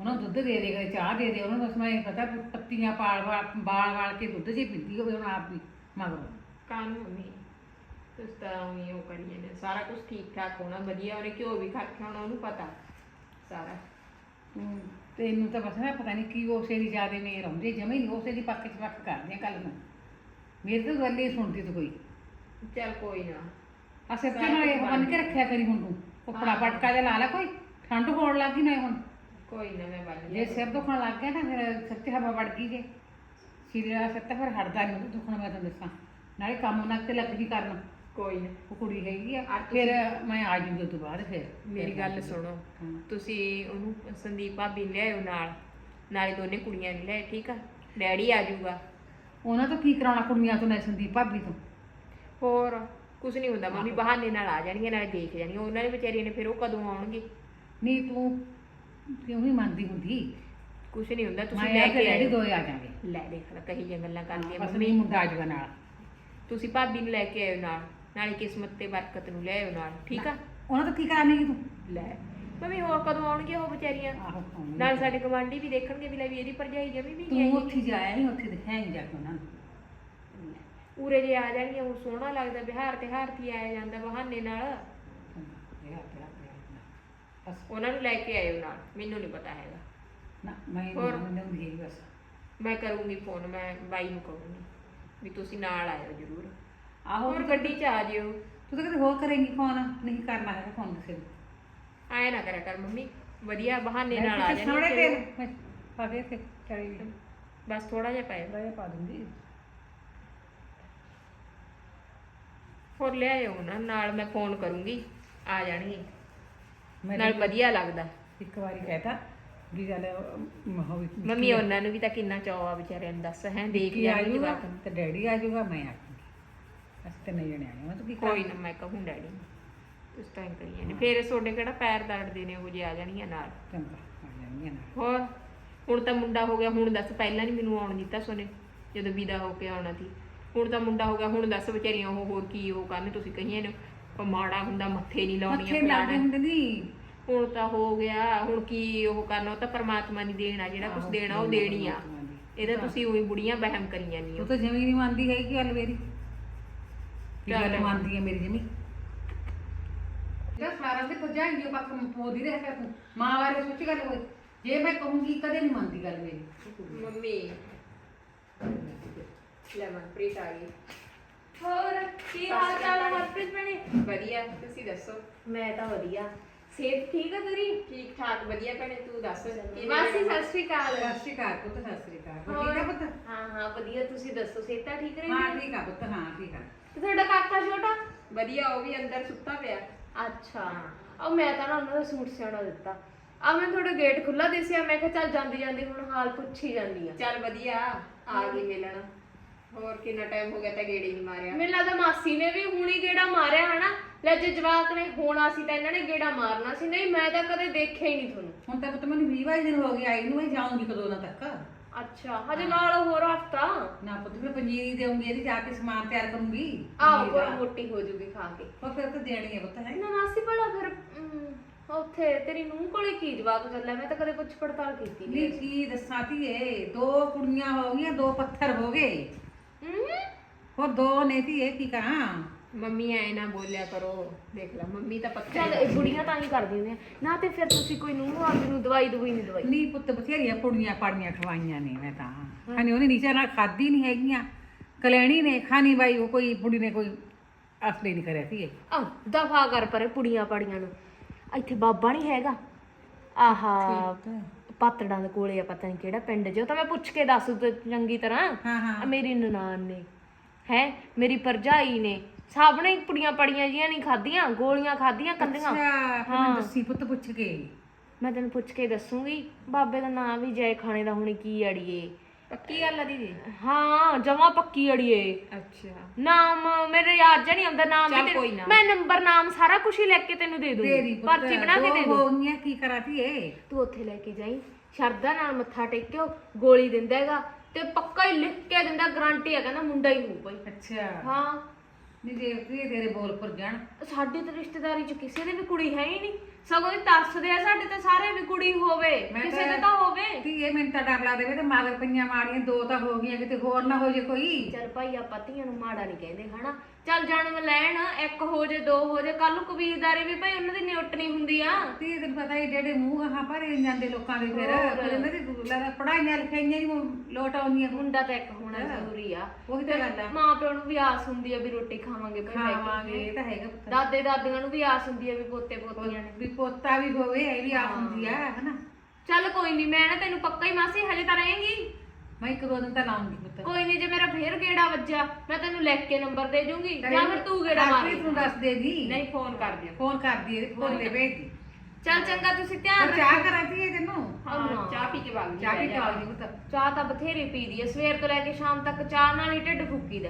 Speaker 3: ਉਹਨਾਂ ਨੂੰ ਦੁੱਧ ਦੇ ਦੇ ਕਦੇ ਚਾਹ ਦੇ ਦੇ ਉਹਨਾਂ ਨੂੰ ਬਸ ਮੈਂ ਪਤਾ ਪੱਤੀਆਂ ਪਾਲ ਵਾਲ ਵਾਲ ਕੇ ਦੁੱਧ ਜੀ ਪੀਂਦੀ ਹੋਵੇ ਹੁਣ ਆਪ ਵੀ ਮਗਰੋਂ।
Speaker 4: ਕਾਨੂੰ ਮੰਮੀ। ਤੁਸੀਂ ਤਾਂ ਉਵੇਂ ਉਹ ਕਰੀ ਜਾਂਦੇ ਸਾਰਾ ਕੁਝ ਠੀਕ ਠਾਕ ਹੋਣਾ ਵਧੀਆ। ਉਹਨੇ ਘਿਓ ਵੀ ਖਾਖਿਆ ਹੋਣਾ ਉਹਨੂੰ ਪਤਾ ਸਾਰਾ।
Speaker 3: ਹਮ, ਤੈਨੂੰ ਤਾਂ ਬਸ ਨਾ ਪਤਾ ਨਹੀਂ ਕੀ ਉਸੇ ਦੀ ਜਿਆਦੇ ਮੇਰ ਆਉਂਦੀ ਜਮੇ ਨਹੀਂ ਉਸੇ ਦੀ ਪੱਕ ਚ ਪੱਕ ਕਰਦੇ ਆ ਕੱਲ ਨੂੰ। ਮੇਰੇ ਤੋਂ ਗੱਲ ਹੀ ਸੁਣਦੀ ਤੂੰ ਕੋਈ।
Speaker 4: ਚੱਲ ਕੋਈ ਨਾ।
Speaker 3: ਅਸੇ ਤੇ ਨਾਲ ਇਹ ਬੰਨ ਕੇ ਰੱਖਿਆ ਕਰੀ ਹੁਣ ਤੂੰ। ਕੱਪੜਾ ਪਟਕਾ ਜਿਹਾ ਲਾ ਲੈ ਕੋਈ। ਠੰਡ ਹੋਣ ਲੱਗੀ ਨਾ ਹੁਣ।
Speaker 4: ਕੋਈ ਨਾ ਮੈਂ ਬੰਨ
Speaker 3: ਜੇ ਸਿਰ ਦੁਖਣ ਲੱਗ ਗਿਆ ਨਾ ਫਿਰ ਸੱਚੀ ਹਵਾ ਵੜ ਗਈ ਜੇ। ਸਿਰ ਦਾ ਸੱਤਾ ਫਿਰ ਹਟਦਾ ਨਹੀਂ ਉਹ ਦੁਖਣ ਮੈਂ ਤੈਨੂੰ ਦੱਸਾਂ। ਨਾਲੇ ਕੰਮ ਨਾਲ ਤੇ ਲੱਗ ਵੀ ਕਰਨ।
Speaker 4: ਕੋਈ ਨਾ।
Speaker 3: ਉਹ ਕੁੜੀ ਹੈਗੀ ਆ।
Speaker 4: ਆ
Speaker 3: ਫਿਰ ਮੈਂ ਆ ਜੂਗੀ ਤੋਂ ਬਾਅਦ ਫਿਰ।
Speaker 4: ਮੇਰੀ ਗੱਲ ਸੁਣੋ।
Speaker 3: ਹਾਂ।
Speaker 4: ਤੁਸੀਂ ਉਹਨੂੰ ਸੰਦੀਪ ਭਾਬੀ ਨੂੰ ਲਿਆਇਓ ਨਾਲ। ਨਾਲੇ ਦੋਨੇ ਕੁੜੀਆਂ ਨੂੰ ਲਿਆਏ ਠੀਕ ਆ? ਡੈਡੀ ਆ ਜਾਊਗਾ
Speaker 3: ਉਹਨਾਂ ਤੋਂ ਕੀ ਕਰਾਉਣਾ ਕੁੜੀਆਂ ਤੋਂ ਨਾ ਸੰਦੀਪ ਭਾਬੀ ਤੋਂ?
Speaker 4: ਹੋਰ ਕੁਝ ਨਹੀਂ ਹੁੰਦਾ। ਮੰਮੀ ਬਹਾਨੇ ਨਾਲ ਆ ਜਾਣਗੀਆਂ ਨਾਲੇ ਦੇਖ ਜਾਣਗੀਆਂ। ਉਹਨਾਂ ਨੇ ਵਿਚਾਰੀਆਂ ਨੇ ਫਿਰ ਉਹ ਕਦੋਂ ਆਉਣਗੇ?
Speaker 3: ਨਹੀਂ ਤੂੰ ਕਿਉਂ ਨਹੀਂ ਮੰਨਦੀ ਹੁੰਦੀ?
Speaker 4: ਕੁਝ ਨਹੀਂ ਹੁੰਦਾ ਤੁਸੀਂ
Speaker 3: ਮੈਂ
Speaker 4: ਲੈ
Speaker 3: ਆ
Speaker 4: ਕੇ
Speaker 3: ਡੈਡੀ
Speaker 4: ਆਇਓ।
Speaker 3: ਦੋਏ ਆ ਜਾਵਾਂਗੇ।
Speaker 4: ਲੈ ਦੇਖ ਲੈ ਕਹੀ ਜਾਂ ਗੱਲਾਂ ਕਰਦੀਆਂ
Speaker 3: ਬਸ
Speaker 4: ਮੰਮੀ।
Speaker 3: ਨਹੀਂ ਮੁੰਡਾ ਆ ਜਾਊਗਾ ਨਾਲ।
Speaker 4: ਤੁਸੀਂ ਭਾਬੀ ਨੂੰ ਲੈ ਕੇ ਆਇਓ ਨਾਲ ਨਾਲੇ ਕਿਸਮਤ ਤੇ ਬਰਕਤ ਨੂੰ ਲੈ ਆਇਓ ਨਾਲ ਠੀਕ ਆ?
Speaker 3: ਉਹਨਾਂ ਤੋਂ ਕੀ ਕਰਾਣੀ ਤੂੰ?
Speaker 4: ਲੈ। ਮੰਮੀ ਹੋਰ ਕਦੋਂ ਆਉਣਗੇ ਉਹ ਵਿਚਾਰੀਆਂ?
Speaker 3: ਆਹੋ ਆਉਣਗੇ।
Speaker 4: ਨਾਲ ਸਾਡੇ ਗਵਾਂਢੀ ਵੀ ਦੇਖਣਗੇ ਵੀ ਲੈ ਵੀ ਇਹਦੀ ਭਰਜਾਈ ਜਮੀ ਵੀ ਨਹੀਂ
Speaker 3: ਤੂੰ
Speaker 4: ਆਈ।
Speaker 3: ਉੱਥੇ ਜਾਇਆ ਨਹੀਂ ਉੱਥੇ ਦਿਖਾਇਆ ਨਹੀਂ ਜਾ ਕੇ ਉਹਨਾਂ ਨੂੰ।
Speaker 4: ਉਰੇ ਜੇ ਆ ਜਾਣਗੀਆਂ ਉਹ ਸੋਹਣਾ ਲੱਗਦਾ ਬਿਹਾਰ ਤੇ ਹਾਰਤੀ ਆਇਆ ਜਾਂਦਾ ਬਹਾਨੇ ਨਾਲ।
Speaker 3: ਇਹ ਆਪੇ ਆਪੇ ਬਸ।
Speaker 4: ਉਹਨਾਂ ਨੂੰ ਲੈ ਕੇ ਆਇਓ ਨਾਲ ਮੈਨੂੰ ਨਹੀਂ ਪਤਾ ਹੈਗਾ।
Speaker 3: ਨਾ ਮੈਂ
Speaker 4: ਹੋਰ?
Speaker 3: ਨਹੀਂ ਹੁੰਦੀ ਹੈਗੀ ਬਸ।
Speaker 4: ਮੈਂ ਕਰੂੰਗੀ ਫੋਨ ਮੈਂ ਬਾਈ ਨੂੰ ਕਹੂੰਗੀ। ਵੀ ਤੁਸੀਂ ਨਾਲ ਆਇਓ ਜ਼ਰੂਰ।
Speaker 3: ਆਹੋ
Speaker 4: ਹੋਰ ਗੱਡੀ 'ਚ ਆ ਜਿਓ।
Speaker 3: ਤੂੰ ਤਾਂ ਕਿਤੇ ਹੋਰ ਕਰੇਂਗੀ ਫੋਨ? ਨਹੀਂ ਕਰਨਾ ਹੈਗਾ ਫੋਨ ਕਿਸੇ ਨੂੰ।
Speaker 4: ਆਏ ਨਾ ਕਰਿਆ ਕਰ ਮੰਮੀ ਵਧੀਆ ਬਹਾਨੇ ਨਾਲ ਆ ਜਾਣੀ
Speaker 3: ਤੇ ਮੈਂ ਪਾ ਦੇ ਤੇ ਚੜੀ
Speaker 4: ਬਸ ਥੋੜਾ ਜਿਹਾ ਪਾਇਓ
Speaker 3: ਬੜਾ ਪਾ ਦੂੰਗੀ
Speaker 4: ਹੋਰ ਲੈ ਆਇਓ ਨਾ ਨਾਲ ਮੈਂ ਫੋਨ ਕਰੂੰਗੀ ਆ ਜਾਣਗੇ ਨਾਲ ਵਧੀਆ ਲੱਗਦਾ।
Speaker 3: ਇੱਕ ਵਾਰੀ ਕਹਿਤਾ।
Speaker 4: ਮੰਮੀ ਉਹਨਾਂ ਨੂੰ ਵੀ ਤਾਂ ਕਿੰਨਾ ਚਾਅ ਆ ਵਿਚਾਰਿਆਂ ਨੂੰ ਦੱਸ ਹੈ ਦੇਖ
Speaker 3: ਕੀ ਆ
Speaker 4: ਜਵਾਕ ਨੂੰ।
Speaker 3: ਤੇ ਡੈਡੀ ਆ ਜਾਊਗਾ ਮੈਂ ਆ ਜਾਊਂਗੀ ਅਸੀਂ ਤੇ ਨਹੀਂ ਜਣੇ ਆਏ ਮੈਂ ਤੂੰ ਕੀ ਕਰ
Speaker 4: ਕੋਈ ਨਾ ਮੈਂ ਕਹੂੰ ਡੈਡੀ ਨੂੰ। ਉਸ ਟਾਈਮ ਕਰੀਏ ਨੇ ਫੇਰ ਤੁਹਾਡੇ ਕਿਹੜਾ ਪੈਰ ਦਰਦਦੇ ਨੇ ਉਹ ਜੇ ਆ ਜਾਣੀਆਂ ਨਾਲ।
Speaker 3: ਚੰਗਾ ਆ ਜਾਣਗੀਆਂ ਨਾ
Speaker 4: ਹੋਰ? ਹੁਣ ਤਾਂ ਮੁੰਡਾ ਹੋ ਗਿਆ ਹੁਣ ਦੱਸ ਪਹਿਲਾਂ ਨਹੀਂ ਮੈਨੂੰ ਆਉਣ ਦਿੱਤਾ ਸੋਨੇ ਜਦੋਂ ਵਿਦਾ ਹੋ ਕੇ ਆਉਣਾ ਸੀ। ਹੁਣ ਤਾਂ ਮੁੰਡਾ ਹੋ ਗਿਆ ਹੁਣ ਦੱਸ ਵਿਚਾਰੀਆਂ ਉਹ ਹੋਰ ਕੀ ਉਹ ਕਰਨ ਤੁਸੀਂ ਕਹੀਏ ਨੇ ਉਹ ਮਾੜਾ ਹੁੰਦਾ ਮੱਥੇ ਨਹੀਂ ਲਾਉਣੀਆਂ
Speaker 3: ਮੱਥੇ ਲੱਗਦੇ
Speaker 4: ਫਲਾਣਾ।
Speaker 3: ਹੁੰਦੇ ਨਹੀਂ
Speaker 4: ਹੁਣ ਤਾਂ ਹੋ ਗਿਆ ਹੁਣ ਕੀ ਉਹ ਕਰਨਾ ਉਹ ਤਾਂ ਪਰਮਾਤਮਾ ਨੇ ਦੇਣਾ ਜਿਹੜਾ ਕੁਝ ਦੇਣਾ ਉਹ ਦੇਣੀ ਆ। ਇਹਦਾ ਤੁਸੀਂ ਉਹੀ ਬੁੜੀਆਂ ਵਹਿਮ ਕਰੀ ਜਾਂਦੀਆਂ
Speaker 3: ਉਹ ਤਾਂ ਜਮੀ ਨਹੀਂ ਮੰਨਦੀ ਹੈ ਕਿ ਗੱਲ ਮੇਰੀ। ਕੀ ਗੱਲ। ਮੰਨਦੀ ਹੈ ਮੇਰੀ ਜਮੀ? ਜਦ ਸਾਰਾ ਦੇ ਭਜਾਈ ਦੀ ਪੱਕ ਪੋਦੀ ਰਹਿ ਕਰ ਤੂੰ। ਮਾਂ ਬਾਰੇ ਸੋਚੀ ਗੱਲ ਹੋਈ ਜੇ ਮੈਂ ਕਹੂੰਗੀ ਕਦੇ ਨਹੀਂ ਮੰਨਦੀ ਗੱਲ ਮੇਰੀ।
Speaker 4: ਮੰਮੀ। ਲੈ ਮਨਪ੍ਰੀਤ ਆ ਗਈ। ਹੋਰ ਕੀ ਹਾਲ ਚਾਲ ਹੈ ਮਨਪ੍ਰੀਤ ਭੈਣੇ? ਵਧੀਆ ਤੁਸੀਂ ਦੱਸੋ?
Speaker 1: ਮੈਂ ਤਾਂ ਵਧੀਆ। ਸਿਹਤ ਠੀਕ ਹੈ ਤੇਰੀ?
Speaker 4: ਠੀਕ ਠਾਕ ਵਧੀਆ ਭੈਣੇ ਤੂੰ ਦੱਸ?
Speaker 1: ਮਾਸੀ
Speaker 4: ਆ?
Speaker 1: ਸਤਿ ਸ਼੍ਰੀ ਅਕਾਲ।
Speaker 3: ਸਤਿ ਸ਼੍ਰੀ ਅਕਾਲ ਪੁੱਤ ਸਤਿ ਸ਼੍ਰੀ ਅਕਾਲ। ਹੋਰ ਠੀਕ ਹੈ ਪੁੱਤ?
Speaker 1: ਹਾਂ ਹਾਂ ਵਧੀਆ ਤੁਸੀਂ ਦੱਸੋ ਸਿਹਤਾਂ ਠੀਕ
Speaker 3: ਹਾਂ
Speaker 1: ਰਹੀ
Speaker 3: ਠੀਕ ਆ ਪੁੱਤ ਹਾਂ ਠੀਕ ਆ।
Speaker 1: ਤੇ ਤੁਹਾਡਾ ਕਾਕਾ ਛੋਟਾ?
Speaker 4: ਵਧੀਆ ਉਹ ਵੀ ਅੰਦਰ ਸੁੱਤਾ ਪਿਆ।
Speaker 1: ਅੱਛਾ। ਉਹ ਮੈਂ ਤਾਂ ਨਾ ਉਹਨਾਂ ਦਾ ਸੂਟ ਸਿਉਣਾ ਦਿੱਤਾ। ਆ ਮੈਂ ਤੁਹਾਡਾ ਗੇਟ ਖੁੱਲਾ ਦਿਸਿਆ ਮੈਂ ਕਿਹਾ ਚੱਲ ਜਾਂਦੀ ਜਾਂਦੀ ਹੁਣ ਹਾਲ ਪੁੱਛੀ ਜਾਂਦੀ ਆ।
Speaker 4: ਚੱਲ ਵਧੀਆ ਆ ਗਈ ਮਿਲਣ। ਹੋਰ ਕਿੰਨਾ ਟਾਈਮ ਹੋ ਗਿਆ ਤਾਂ ਗੇੜੀ ਨਹੀਂ ਮਾਰਿਆ?
Speaker 1: ਮੈਨੂੰ ਲੱਗਦਾ ਮਾਸੀ ਨੇ ਵੀ ਹੁਣੀ ਗੇੜਾ ਮਾਰਿਆ ਹਨਾ। ਲੈ ਜੇ ਜਵਾਕ ਨੇ ਹੋਣਾ ਸੀ ਤਾਂ ਇਹਨਾਂ ਨੇ ਗੇੜਾ ਮਾਰਨਾ ਸੀ। ਨਹੀਂ ਮੈਂ ਤਾਂ ਕਦੇ ਦੇਖਿਆ ਹੀ ਨਹੀਂ ਤੁਹਾਨੂੰ।
Speaker 3: ਹੁਣ ਤਾਂ ਪੁੱਤ ਮੈਨੂੰ 20 22 ਦਿਨ ਹੋ ਗਏ ਆਈ ਨੂੰ ਮੈਂ ਜਾਊਂਗੀ ਕਦੋਂ ਨਾ ਤੱਕ।
Speaker 1: ਅੱਛਾ ਹਜੇ ਨਾਲ ਹੋਰ ਹਫਤਾ?
Speaker 3: ਨਾ ਪੁੱਤ ਮੈਂ ਪੰਜੀਰੀ ਦੇਉਂਗੀ ਇਹਦੀ ਜਾ ਕੇ ਸਮਾਨ ਤਿਆਰ ਕਰੂੰਗੀ।
Speaker 1: ਆਹ
Speaker 3: ਦਾ।
Speaker 1: ਮੋਟੀ ਹੋ ਜੂਗੀ ਖਾ ਕੇ।
Speaker 3: ਉਹ ਫਿਰ ਤਾਂ ਦੇਣੀ ਹੈ ਪੁੱਤ ਹੈ?
Speaker 1: ਨਾ ਮਾਸੀ ਭਲਾ ਫਿਰ ਅਮ, ਉੱਥੇ ਤੇਰੀ ਨੂੰਹ ਕੋਲੇ ਕੀ ਜਵਾਬ ਚੱਲਿਆ ਮੈਂ ਤਾਂ ਕਦੇ ਪੁੱਛ ਪੜਤਾਲ ਕੀਤੀ ਨਹੀਂ
Speaker 3: ਨਹੀਂ ਕੀ ਦੱਸਾਂ ਧੀਏ ਦੋ ਕੁੜੀਆਂ ਹੋ ਗਈਆਂ ਦੋ ਪੱਥਰ ਹੋ ਗਏ? ਹੋਰ ਦੋ ਨੇ ਧੀਏ ਕੀ ਕਰਾਂ?
Speaker 4: ਮੰਮੀ ਐ ਨਾ ਬੋਲਿਆ ਕਰੋ। ਦੇਖ ਲੈ ਮੰਮੀ ਤਾਂ ਪੱਕਾ
Speaker 1: ਚੱਲ ਇਹ ਬੁੜੀਆਂ ਤਾਂ ਹੀ ਕਰਦੀਆਂ ਨੇ। ਨਾ ਤੇ ਫਿਰ ਤੁਸੀਂ ਕੋਈ ਨੂੰਹ ਆਪਦੀ ਨੂੰ ਦਵਾਈ ਦਵਾਈ ਨਹੀਂ ਦਵਾਈ।
Speaker 3: ਨਹੀਂ ਪੁੱਤ ਬਥੇਰੀਆਂ ਕੁੜੀਆਂ ਪਾੜੀਆਂ ਖਵਾਈਆਂ ਨੇ ਮੈਂ ਤਾਂ। ਖਾਣੀ ਉਹਨੇ ਨੀਚੇ ਨਾਲ ਖਾਦੀ ਨਹੀਂ ਹੈਗੀਆਂ। ਕਲੈਣੀ ਨੇ ਖਾਣੀ ਬਾਈ ਉਹ ਕੋਈ ਬੁੜੀ ਨੇ ਕੋਈ ਅਸਲੀ ਨਹੀਂ ਕਰਿਆ ਧੀਏ।
Speaker 1: ਆ ਦਫਾ ਕਰ ਪਰੇ ਪੁੜੀਆਂ ਪੜੀਆਂ ਨੂੰ। ਇੱਥੇ ਬਾਬਾ ਨਹੀਂ ਹੈਗਾ। ਆਹਾ। ਪਾਤੜਾਂ ਦੇ ਕੋਲੇ ਆ ਪਤਾ ਨਹੀਂ ਕਿਹੜਾ ਪਿੰਡ ਜੋ ਤਾਂ ਮੈਂ ਪੁੱਛ ਕੇ ਦੱਸ ਦੂ ਚੰਗੀ ਤਰ੍ਹਾਂ।
Speaker 3: ਹਾਂ ਹਾਂ।
Speaker 1: ਆ ਮੇਰੀ ਨਨਾਣ ਨੇ ਹੈ ਮੇਰੀ ਪਰਜਾਈ ਨੇ। ਸਭ ਨੇ ਪੁੜੀਆਂ ਪੜੀਆਂ ਜੀਆਂ ਨਹੀਂ ਖਾਧੀਆਂ ਗੋਲੀਆਂ ਖਾਧੀਆਂ ਕੰਦੀਆਂ
Speaker 3: ਅੱਛਾ ਫਿਰ ਮੈਨੂੰ ਦੱਸੀ ਪੁੱਤ ਪੁੱਛ ਕੇ।
Speaker 1: ਮੈਂ ਤੈਨੂੰ ਪੁੱਛ ਕੇ ਦੱਸੂਗੀ ਬਾਬੇ ਦਾ ਨਾਮ ਵੀ ਜੈ ਖਾਣੇ ਦਾ ਹੁਣ ਕੀ ਅੜੀਏ।
Speaker 4: ਪੱਕੀ ਗੱਲ ਆ ਦੀਦੀ?
Speaker 1: ਹਾਂ ਜਮਾ ਪੱਕੀ ਅੜੀਏ
Speaker 4: ਅੱਛਾ।
Speaker 1: ਨਾਮ ਮੇਰੇ ਯਾਦ ਜਾਂ ਨਹੀਂ ਆਉਂਦਾ ਨਾਮ
Speaker 4: ਚੱਲ
Speaker 1: ਵੀ
Speaker 4: ਕੋਈ
Speaker 1: ਤੈਨੂੰ-
Speaker 4: ਨਾ।
Speaker 1: ਮੈਂ ਨੰਬਰ ਨਾਮ ਸਾਰਾ ਕੁਝ ਹੀ ਲਿਖ ਕੇ ਤੈਨੂੰ ਦੇ ਦੂੰਗੀ।
Speaker 3: ਪੁੱਤ।
Speaker 1: ਪਰਚੀ ਬਣਾ ਕੇ ਦੇ
Speaker 3: ਦੋ
Speaker 1: ਦੂੰ
Speaker 3: ਹੋ ਗਈਆਂ ਕੀ ਕਰਾਂ ਧੀਏ?
Speaker 1: ਤੂੰ ਉੱਥੇ ਲੈ ਕੇ ਜਾਈ। ਸ਼ਰਧਾ ਨਾਲ ਮੱਥਾ ਟੇਕਿਓ ਗੋਲੀ ਦਿੰਦਾ ਹੈਗਾ ਤੇ ਪੱਕਾ ਹੀ ਲਿਖ ਕੇ ਦਿੰਦਾ ਗਾਰੰਟੀ ਹੈ ਕਹਿੰਦਾ ਮੁੰਡਾ ਹੀ ਹੋਊ ਭਾਈ
Speaker 3: ਅੱਛਾ।
Speaker 1: ਹਾਂ।
Speaker 3: ਨਹੀਂ ਧੀਏ ਤੇਰੇ ਬੋਲ ਪਰ ਜਾਣ।
Speaker 1: ਸਾਡੇ ਤਾਂ ਰਿਸ਼ਤੇਦਾਰੀ ਚ ਕਿਸੇ ਦੀ ਵੀ ਕੁੜੀ ਹੈ ਹੀ ਨਹੀਂ। ਸਗੋਂ ਇਹ ਤਰਸਦੇ ਆ ਸਾਡੇ ਤੇ ਸਾਰੇ ਵੀ ਕੁੜੀ ਹੋਵੇ
Speaker 3: ਮੈਂ
Speaker 1: ਕਿਸੇ
Speaker 3: ਤਾਂ-
Speaker 1: ਦੇ ਤਾਂ ਹੋਵੇ।
Speaker 3: ਧੀਏ ਮੈਨੂੰ ਤਾਂ ਡਰ ਲੱਗਦਾ ਵੀ ਤੇ ਮਗਰ ਪਈਆਂ ਮਾੜੀਆਂ ਦੋ ਤਾਂ ਹੋ ਗਈਆਂ ਕਿਤੇ ਹੋਰ ਨਾ ਹੋ ਜੇ ਕੋਈ।
Speaker 1: ਚੱਲ ਭਾਈ ਆਪਾਂ ਧੀਆਂ ਨੂੰ ਮਾੜਾ ਨਹੀਂ ਕਹਿੰਦੇ ਹਨਾ? ਚੱਲ ਜਨਮ ਲੈਣ ਇੱਕ ਹੋ ਜੇ ਦੋ ਹੋ ਜੇ ਕੱਲ ਨੂੰ ਕਬੀਰਦਾਰੀ ਵੀ ਭਾਈ ਉਹਨਾਂ ਦੀ ਨਿਉਟਣੀ ਹੁੰਦੀ ਆ।
Speaker 3: ਧੀਏ ਤੈਨੂੰ ਪਤਾ ਹੀ ਜਿਹੜੇ ਮੂੰਹ ਆਹ ਭਰੇ ਜਾਂਦੇ ਲੋਕਾਂ ਦੇ ਫਿਰ ਫਿਰ ਇਹਨਾਂ ਦੀ ਲੱਗਦਾ ਪੜਾਈਆਂ ਲਿਖਾਈਆਂ ਨਹੀਂ ਲੋਟ ਆਉਂਦੀਆਂ।
Speaker 1: ਮੁੰਡਾ ਤਾਂ ਇੱਕ ਹੋਣਾ ਜ਼ਰੂਰੀ ਆ।
Speaker 3: ਉਹੀ ਤਾਂ ਗੱਲ ਆ।
Speaker 1: ਮਾਂ ਪਿਓ ਨੂੰ ਵੀ ਆਸ ਹੁੰਦੀ ਆ ਵੀ ਰੋਟੀ ਖਾਵਾਂਗੇ ਭਾਈ।
Speaker 3: ਖਾਵਾਂਗੇ ਇਹ ਤਾਂ ਹੈਗਾ
Speaker 1: ਦਾਦੇ ਦਾਦੀਆਂ ਨੂੰ ਵੀ ਆਸ ਹੁੰਦੀ ਆ ਵੀ ਪੋਤੇ ਪੋਤੀਆਂ ਨੇ।
Speaker 3: ਵੀ ਪੋਤਾ ਵੀ ਹੋਵੇ ਇਹ ਵੀ ਆਸ ਹੁੰਦੀ ਆ ਹਨਾ।
Speaker 1: ਚੱਲ ਕੋਈ ਨਹੀਂ ਮੈਂ ਨਾ ਤੈਨੂੰ ਪੱਕਾ ਹੀ ਮਾਸੀ ਹਜੇ ਤਾਂ ਰਹੇਂਗੀ।
Speaker 3: ਮੈਂ ਇੱਕ ਦੋ ਦਿਨ ਤਾਂ ਲਾਉਂਗੀ ਪੁੱਤ
Speaker 1: ਕੋਈ ਨਹੀਂ ਜੇ ਮੇਰਾ ਫੇਰ ਗੇੜਾ ਵੱਜਾ ਮੈਂ ਤੈਨੂੰ ਲਿਖ ਕੇ ਨੰਬਰ ਦੇ ਜੂੰਗੀ ਜਾਂ ਫਿਰ ਤੂੰ ਗੇੜਾ ਮਾਰ
Speaker 3: ਨੂੰ ਦੱਸ ਦੇਗੀ।
Speaker 4: ਨਹੀਂ ਫੋਨ ਕਰ ਦਿਓ।
Speaker 3: ਫੋਨ ਕਰਦੀ ਇਹਦੇ ਫੋਨ ਤੇ ਭੇਜਦੀ
Speaker 1: ਚੱਲ ਚੰਗਾ ਤੁਸੀਂ ਧਿਆਨ
Speaker 3: ਚਾਹ ਕਰਾਤੀ ਹੈ ਤੈਨੂੰ?
Speaker 4: ਹਾਂ ਚਾਹ ਪੀ ਕੇ ਵਗ ਜੀ
Speaker 3: ਚਾਹ ਵੀ ਚਾਹ ਦੀ ਪੁੱਤ।
Speaker 1: ਚਾਹ ਤਾਂ ਬਥੇਰੀ ਪੀਦੀ ਐ ਸਵੇਰ ਤੋਂ ਲੈ ਕੇ ਸ਼ਾਮ ਤੱਕ ਚਾਹ ਨਾਲ ਹੀ ਢਿੱਡ ਫੁੱਕੀਦਾ।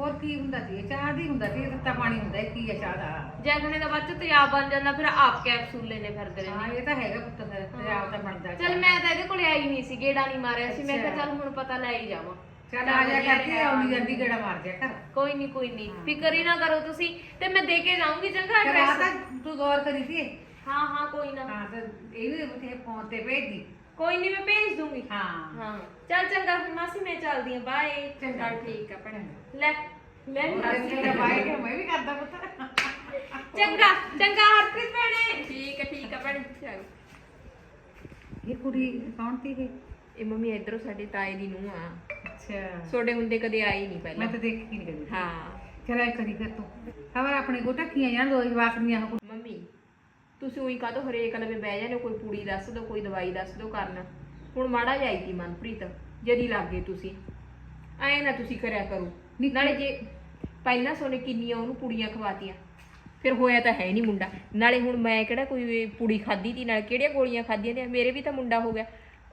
Speaker 3: ਹੋਰ ਕੀ ਹੁੰਦਾ ਸੀ ਚਾਹ ਦੀ ਹੁੰਦਾ ਸੀ ਤੱਤਾ ਪਾਣੀ ਹੁੰਦਾ ਇਹ ਕੀ ਹੈ ਚਾਹ ਦਾ?
Speaker 1: ਜੈਖਣੇ ਦਾ ਬੱਚ ਤਿਆਬ ਬਣ ਜਾਂਦਾ ਫਿਰ ਆਪ ਕੈਪਸੂਲ ਲੈਨੇ ਫਿਰਦੇ
Speaker 3: ਹਾਂ
Speaker 1: ਰਹਿੰਦੇ
Speaker 3: ਇਹ ਤਾਂ ਹੈਗਾ ਪੁੱਤ ਫਿਰ ਪੰਜਾਬ ਦਾ ਬਣਦਾ
Speaker 1: ਚੱਲ ਮੈਂ ਤਾਂ ਇਹਦੇ ਕੋਲੇ ਆਈ ਨਹੀਂ ਸੀ ਗੇੜਾ ਨਹੀਂ ਮਾਰਿਆ ਸੀ। ਮੈਂ ਕਿਹਾ ਚੱਲ ਹੁਣ ਪਤਾ ਲੈ ਹੀ ਜਾਵਾਂ।
Speaker 3: ਚੱਲ ਆ ਜਾ ਕਰਦੀ ਆਉਂਦੀ ਜਾਂਦੀ ਗੇੜਾ ਮਾਰ ਜਾ ਕਰ
Speaker 1: ਕੋਈ ਨਹੀਂ ਕੋਈ ਨਹੀਂ। ਫਿਕਰ ਹੀ ਨਾ ਕਰੋ ਤੁਸੀਂ ਤੇ ਮੈਂ ਦੇ ਕੇ ਜਾਊਂਗੀ ਚੰਗਾ
Speaker 3: ਚਲ ਆ
Speaker 1: ਐਡਰੈਸ
Speaker 3: ਤਾਂ ਤੂੰ ਗੌਰ ਕਰੀ ਸੀ।
Speaker 1: ਹਾਂ ਹਾਂ ਕੋਈ ਨਾ।
Speaker 3: ਹਾਂ ਤੇ ਇਹ ਵੀ ਉੱਥੇ ਫੋਨ ਤੇ ਭੇਜਦੀ।
Speaker 1: ਕੋਈ ਨਹੀਂ ਮੈਂ ਭੇਜ ਦੂੰਗੀ।
Speaker 3: ਹਾਂ।
Speaker 1: ਹਾਂ। ਚੱਲ ਚੰਗਾ ਫਿਰ ਮਾਸੀ ਮੈਂ ਚੱਲਦੀ ਆਂ ਬਾਏ
Speaker 3: ਚੰਗਾ
Speaker 4: ਠੀਕ ਆ ਭੈਣੇ।
Speaker 1: ਲੈ ਲੈ। ਨੀ ਮਾਸੀ।
Speaker 3: ਅਸੀਂ ਬਾਏ ਕਿ ਮੈਂ ਵੀ ਕਰਦਾ ਪੁੱਤ।
Speaker 1: ਚੰਗਾ ਚੰਗਾ ਹਰਪ੍ਰੀਤ ਭੈਣੇ।
Speaker 4: ਠੀਕ ਆ ਠੀਕ ਆ ਭੈਣੇ ਚੱਲ
Speaker 3: ਇਹ ਕੁੜੀ ਕੌਣ ਸੀ ਇਹ?
Speaker 4: ਇਹ ਮੰਮੀ ਇਧਰੋਂ ਸਾਡੇ ਤਾਏ ਦੀ ਨੂੰਹ ਆ।
Speaker 3: ਅੱਛਾ।
Speaker 4: ਤੁਹਾਡੇ ਹੁੰਦੇ ਕਦੇ ਆਈ ਨਹੀਂ
Speaker 3: ਮੈਂ
Speaker 4: ਪਹਿਲਾਂ
Speaker 3: ਤਾਂ ਦੇਖੀ ਨਹੀਂ ਕਦੀ।
Speaker 4: ਹਾਂ।
Speaker 3: ਚਲ ਐ ਕਰੀ ਫਿਰ ਤੂੰ। ਖਬਰ ਆਪਣੇ ਕੋ ਟੱਕੀਆਂ ਜਾਣ ਦੋ ਜਵਾਕ ਦੀਆਂ ਉਹ
Speaker 4: ਮੰਮੀ ਤੁਸੀਂ ਉਹੀ ਕਾਹਤੋਂ ਹਰੇਕ ਲਵੇ ਬਹਿ ਜਾਂਦੇ ਹੋ, ਕੋਈ ਪੂੜੀ ਦੱਸ ਦਿਓ ਕੋਈ ਦਵਾਈ ਦੱਸ ਦਿਓ ਕਰਨ। ਹੁਣ ਮਾੜਾ ਜਾਈ ਤੀ ਮਨਪ੍ਰੀਤ ਜਦੀ ਲੱਗੇ ਤੁਸੀਂ। ਐ ਨਾ ਤੁਸੀਂ ਕਰਿਆ ਕਰੋ।
Speaker 3: ਨਹੀਂ,
Speaker 4: ਨਾਲੇ ਜੇ ਪਹਿਲਾਂ ਸੋਨੇ ਕਿੰਨੀਆਂ ਉਹਨੂੰ ਪੁੜੀਆਂ ਖਵਾਤੀਆਂ ਫਿਰ ਹੋਇਆ ਤਾਂ ਹੈ ਨਹੀਂ ਮੁੰਡਾ। ਨਾਲੇ ਹੁਣ ਮੈਂ ਕਿਹੜਾ ਕੋਈ ਪੁੜੀ ਖਾਧੀ ਤੀ ਨਾਲ ਕਿਹੜੀਆਂ ਗੋਲੀਆਂ ਖਾਧੀਆਂ ਤੇ ਮੇਰੇ ਵੀ ਤਾਂ ਮੁੰਡਾ ਹੋ ਗਿਆ।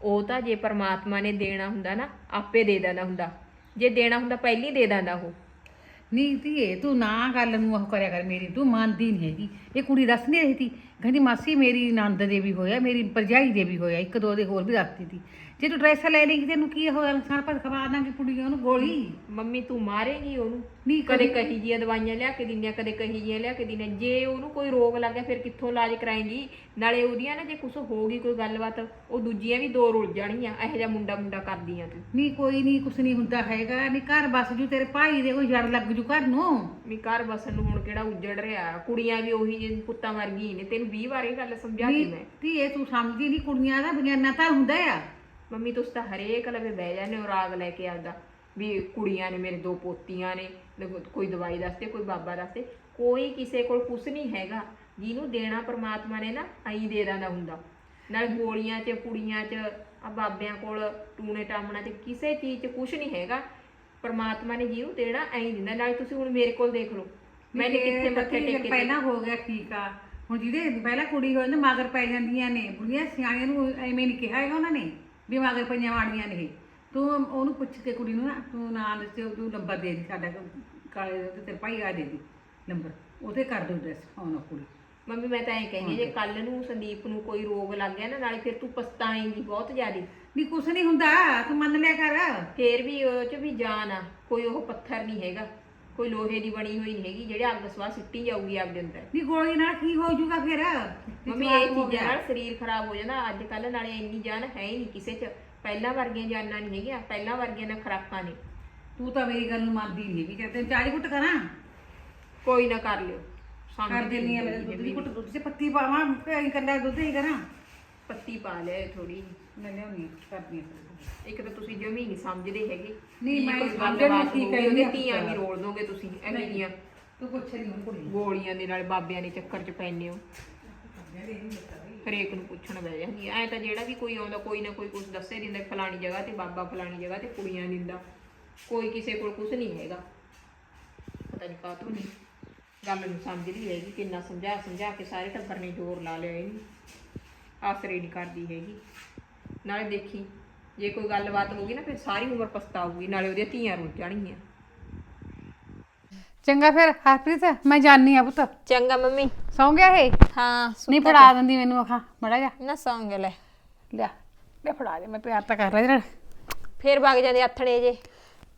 Speaker 4: ਉਹ ਤਾਂ ਜੇ ਪਰਮਾਤਮਾ ਨੇ ਦੇਣਾ ਹੁੰਦਾ ਨਾ ਆਪੇ ਦੇ ਦਿੰਦਾ ਹੁੰਦਾ। ਜੇ ਦੇਣਾ ਹੁੰਦਾ ਪਹਿਲੀ ਦੇ ਦਿੰਦਾ ਉਹ।
Speaker 3: ਨਹੀਂ ਧੀਏ ਤੂੰ ਨਾ ਗੱਲ ਨੂੰ ਉਹ ਕਰਿਆ ਕਰ ਮੇਰੀ ਤੂੰ ਮੰਨਦੀ ਨਹੀਂ ਹੈਗੀ। ਇਹ ਕੁੜੀ ਦੱਸ ਨਹੀਂ ਰਹੀ ਸੀ ਕਹਿੰਦੀ ਮਾਸੀ ਮੇਰੀ ਨੰਦ ਦੇ ਵੀ ਹੋਇਆ, ਮੇਰੀ ਭਰਜਾਈ ਦੇ ਵੀ ਹੋਇਆ, ਇੱਕ ਦੋ ਦੇ ਹੋਰ ਵੀ ਦੱਸਦੀ ਸੀ ਜੇ ਤੂੰ ਡਰੈਸ ਲੈ ਲੇਗੀ ਤੈਨੂੰ ਕੀ ਹੋਇਆ? ਨੁਕਸਾਨ ਪਰ ਖਵਾ ਦਾਂਗੇ ਕੁੜੀ ਉਹਨੂੰ ਗੋਲੀ।
Speaker 4: ਮੰਮੀ ਤੂੰ ਮਾਰੇਗੀ ਉਹਨੂੰ।
Speaker 3: ਨਹੀਂ
Speaker 4: ਕਦੇ ਕਹੀ ਜੀਆਂ ਦਵਾਈਆਂ ਲਿਆ ਕੇ ਦਿੰਦੀਆਂ ਕਦੇ ਕਹੀ ਜੀਆਂ ਲਿਆ ਕੇ ਦਿੰਦੀਆਂ ਜੇ ਉਹਨੂੰ ਕੋਈ ਰੋਗ ਲੱਗ ਗਿਆ ਫਿਰ ਕਿੱਥੋਂ ਇਲਾਜ ਕਰਾਏਂਗੀ? ਨਾਲੇ ਉਹਦੀਆਂ ਨਾ ਜੇ ਕੁਝ ਹੋਗੀ ਕੋਈ ਗੱਲਬਾਤ ਉਹ ਦੂਜੀਆਂ ਵੀ ਦੋ ਰੁੱਲ ਜਾਣਗੀਆਂ। ਇਹੋ ਜਿਹਾ ਮੁੰਡਾ ਮੁੰਡਾ ਕਰਦੀਆਂ ਤੂੰ।
Speaker 3: ਨਹੀਂ ਕੋਈ ਨਹੀਂ ਕੁਛ ਨਹੀਂ ਹੁੰਦਾ ਹੈਗਾ। ਨਹੀਂ ਘਰ ਬਸ ਜੂ ਤੇਰੇ ਭਾਈ ਦੇ ਕੋਈ ਜੜ ਲੱਗ ਜੂ ਘਰ ਨੂੰ।
Speaker 4: ਵੀ ਘਰ ਬਸਣ ਨੂੰ ਹੁਣ ਕਿਹੜਾ ਉੱਜੜ ਰਿਹਾ? ਕੁੜੀਆਂ ਵੀ ਉਹੀ ਜਿਹੇ ਪੁੱਤਾਂ ਵਰਗੀ ਨੇ। ਤੈਨੂੰ 20 ਵਾਰ ਇਹ ਗੱਲ ਸਮਝਾਤੀ ਮੈਂ।
Speaker 3: ਧੀਏ ਤੂੰ ਸਮਝਦੀ ਨਹੀਂ ਕੁੜੀਆਂ ਦਾ ਬਗਿਆਨਾ ਤਾਂ ਹੁੰਦਾ ਆ।
Speaker 4: ਮੰਮੀ ਤੁਸੀਂ ਤਾਂ ਹਰੇਕ ਲਵੇ ਬਹਿ ਜਾਂਦੇ ਹੋ ਰਾਗ ਲੈ ਕੇ ਆਉਂਦਾ ਵੀ ਕੁੜੀਆਂ ਨੇ ਮੇਰੇ ਦੋ ਪੋਤੀਆਂ ਨੇ ਕੋਈ ਦਵਾਈ ਦੱਸਦੇ ਕੋਈ ਬਾਬਾ ਦੱਸਦੇ ਕੋਈ ਕਿਸੇ ਕੋਲ ਕੁਛ ਨਹੀਂ ਹੈਗਾ। ਜਿਹਨੂੰ ਦੇਣਾ ਪ੍ਰਮਾਤਮਾ ਨੇ ਨਾ ਆਈ ਦੇ ਦਿੰਦਾ ਹੁੰਦਾ। ਨਾਲ ਗੋਲੀਆਂ 'ਚ ਕੁੜੀਆਂ 'ਚ ਆ ਬਾਬਿਆਂ ਕੋਲ ਟੂਣੇ ਟਾਮਣਾ 'ਚ ਕਿਸੇ ਚੀਜ਼ 'ਚ ਕੁਛ ਨਹੀਂ ਹੈਗਾ। ਪ੍ਰਮਾਤਮਾ ਨੇ ਜਿਹਨੂੰ ਦੇਣਾ ਐਂ ਦਿੰਦਾ। ਨਾਲ ਤੁਸੀਂ ਹੁਣ ਮੇਰੇ ਕੋਲ ਦੇਖ ਲਓ ਮੈंने ਕਿੱਥੇ ਮੱਥੇ ਟੇਕੇ
Speaker 3: ਪਹਿਲਾਂ ਹੋ ਗਿਆ ਠੀਕ ਆ। ਹੁਣ ਜਿਹਦੇ ਪਹਿਲਾਂ ਕੁੜੀ ਹੋਈ ਨਾ ਮਗਰ ਪੈ ਜਾਂਦੀਆਂ ਨੇ। ਬੁੜੀਆਂ ਸਿਆਣੀਆਂ ਨੂੰ ਐਵੇਂ ਨਹੀਂ ਕਿਹਾ ਹੈਗਾ ਉਹਨਾਂ ਨੇ। ਵੀ ਮਗਰ ਪਈਆਂ ਵਾੜੀਆਂ ਨੇ ਇਹ ਤੂੰ ਉਹਨੂੰ ਪੁੱਛ ਕੇ ਕੁੜੀ ਨੂੰ ਨਾ ਤੂੰ ਨਾਂ ਦੱਸੇ ਤੂੰ ਨੰਬਰ ਦੇ ਦੀ ਸਾਡਾ ਕਾਲੇ ਦਾ ਤੇ ਤੇਰੇ ਭਾਈ ਆ ਦੇ ਦੀ ਨੰਬਰ ਉਹਤੇ ਕਰ ਦੋ ਡਰੈਸ ਆਉਣਾ ਕੁੜੀ।
Speaker 4: ਮੰਮੀ ਮੈਂ ਤਾਂ ਐਂ ਕਹਿੰਦੀ ਹਾਂ, ਜੇ ਕੱਲ ਨੂੰ ਸੰਦੀਪ ਨੂੰ ਕੋਈ ਰੋਗ ਲੱਗ ਗਿਆ ਨਾ ਨਾਲੇ ਫਿਰ ਤੂੰ ਪਛਤਾਏਂਗੀ ਬਹੁਤ ਜ਼ਿਆਦਾ।
Speaker 3: ਨਹੀਂ ਕੁਛ ਨਹੀਂ ਹੁੰਦਾ ਤੂੰ ਮੰਨ ਲਿਆ ਕਰ।
Speaker 4: ਫੇਰ ਵੀ ਉਹ ਚ ਵੀ ਜਾਨ ਆ ਕੋਈ ਉਹ ਪੱਥਰ ਨਹੀਂ ਹੈਗਾ। ਕੋਈ ਲੋਹੇ ਦੀ ਬਣੀ ਹੋਈ ਨਹੀਂ ਹੈਗੀ ਜਿਹੜੇ ਅੱਗ ਸਵਾ ਸਿੱਟੀ ਜਾਊਗੀ ਆਪਦੇ ਅੰਦਰ।
Speaker 3: ਨਹੀਂ ਗੋਲੀ ਨਾਲ ਕੀ ਹੋ ਜਾਊਗਾ ਫਿਰ?
Speaker 4: ਮੰਮੀ ਇਹ ਚੀਜ਼ਾਂ ਨਾਲ ਸਰੀਰ ਖਰਾਬ ਹੋ ਜਾਂਦਾ। ਅੱਜ ਕੱਲ ਨਾਲੇ ਇੰਨੀ ਜਾਨ ਹੈ ਹੀ ਨਹੀਂ ਕਿਸੇ ਚ। ਪਹਿਲਾਂ ਵਰਗੀਆਂ ਜਾਨਾਂ ਨਹੀਂ ਹੈਗੀਆਂ। ਪਹਿਲਾਂ ਵਰਗੀਆਂ ਨਾ ਖਰਾਕਾਂ ਨੇ।
Speaker 3: ਤੂੰ ਤਾਂ ਮੇਰੀ ਗੱਲ ਨੂੰ ਮੰਨਦੀ ਨਹੀਂ ਵੀ ਤੇ ਚਾਲੀ ਘੁੱਟ ਕਰਾਂ?
Speaker 4: ਕੋਈ ਨਾ ਕਰ ਲਿਓ।
Speaker 3: ਕਰ
Speaker 4: ਸਮਝ
Speaker 3: ਦਿੰਨੀ ਆ ਮੇਰੇ ਦੁੱਧ ਦੀ ਘੁੱਟ। ਦੁੱਧ 'ਚ ਪੱਤੀ ਪਾਵਾਂ ਫੇਰ ਕੱਲਾ ਦੁੱਧ ਹੀ ਕਰਾਂ?
Speaker 4: ਪੱਤੀ ਪਾ ਲਿਆ ਥੋੜੀ
Speaker 3: ਮੈਂ ਲਿਆਉਣੀ ਕਰਦੀ ਆ
Speaker 4: ਇੱਕ ਤਾਂ ਤੁਸੀਂ ਜਮੀ ਨਹੀਂ ਸਮਝਦੇ ਹੈਗੇ।
Speaker 3: ਨਹੀਂ, ਮੈਂ ਸਮਝਣ
Speaker 4: ਗੱਲਬਾਤ
Speaker 3: ਕੀ ਕਹਿੰਦੀ
Speaker 4: ਉਹਦੇ ਧੀਆਂ ਵੀ। ਰੋਲ ਦੋਗੇ ਤੁਸੀਂ ਐਵੇਂ ਦੀਆਂ
Speaker 3: ਤੂੰ ਪੁੱਛ ਲਈ ਹੁਣ ਕੁੜੀ ਨੂੰ।
Speaker 4: ਗੋਲੀਆਂ ਦੇ ਨਾਲ ਬਾਬਿਆਂ ਦੇ ਚੱਕਰ 'ਚ ਪੈਂਦੇ ਹੋ। ਹਰੇਕ ਨੂੰ ਪੁੱਛਣ ਬਹਿ ਜਾਂਦੀ ਐ ਤਾਂ ਜਿਹੜਾ ਵੀ ਕੋਈ ਆਉਂਦਾ ਕੋਈ ਨਾ ਕੋਈ ਕੁਝ ਦੱਸੇ ਦਿੰਦਾ ਫਲਾਣੀ ਜਗ੍ਹਾ ਤੇ ਬਾਬਾ ਫਲਾਣੀ ਜਗ੍ਹਾ ਤੇ ਕੁੜੀਆਂ ਦਿੰਦਾ। ਕੋਈ ਕਿਸੇ ਕੋਲ ਕੁਝ ਨਹੀਂ ਹੈਗਾ। ਪਤਾ ਨਹੀਂ ਕਾਹਤੋਂ ਨਹੀਂ। ਗੱਲ ਨੂੰ ਸਮਝਦੀ ਹੈਗੀ ਕਿੰਨਾ ਸਮਝਾ ਸਮਝਾ ਕੇ ਸਾਰੇ ਟੱਬਰ ਨੇ ਜ਼ੋਰ ਲਾ ਲਿਆ ਇਹਨੂੰ। ਆਸਰੇ ਨਹੀਂ ਕਰਦੀ ਹੈਗੀ। ਨਾਲੇ ਦੇਖੀ ਜੇ ਕੋਈ ਗੱਲਬਾਤ ਹੋਊਗੀ ਨਾ ਫਿਰ ਸਾਰੀ ਉਮਰ ਪਛਤਾਊਗੀ ਨਾਲੇ ਉਹਦੀਆਂ ਧੀਆਂ ਰੁੱਝ ਜਾਣਗੀਆਂ।
Speaker 2: ਚੰਗਾ ਫਿਰ ਹਰਪ੍ਰੀਤ ਮੈਂ ਜਾਣੀ ਆ ਪੁੱਤ।
Speaker 5: ਚੰਗਾ ਮੰਮੀ।
Speaker 2: ਸੌਂ ਗਿਆ ਇਹ?
Speaker 5: ਹਾਂ
Speaker 2: ਨਹੀਂ ਫੜਾ ਦਿੰਦੀ ਮੈਨੂੰ ਆਖਾਂ ਮੜਾ ਜਾ।
Speaker 5: ਨਾ ਸੌਂਗ ਲੈ।
Speaker 2: ਲਿਆ ਲੈ ਫੜਾ ਦੇ ਮੈਂ ਪਿਆਰ ਤਾਂ ਕਰ ਰਿਹਾ ਜਿਹੜਾ
Speaker 5: ਫੇਰ ਵਗ ਜਾਂਦੇ ਆਥਣੇ ਜੇ।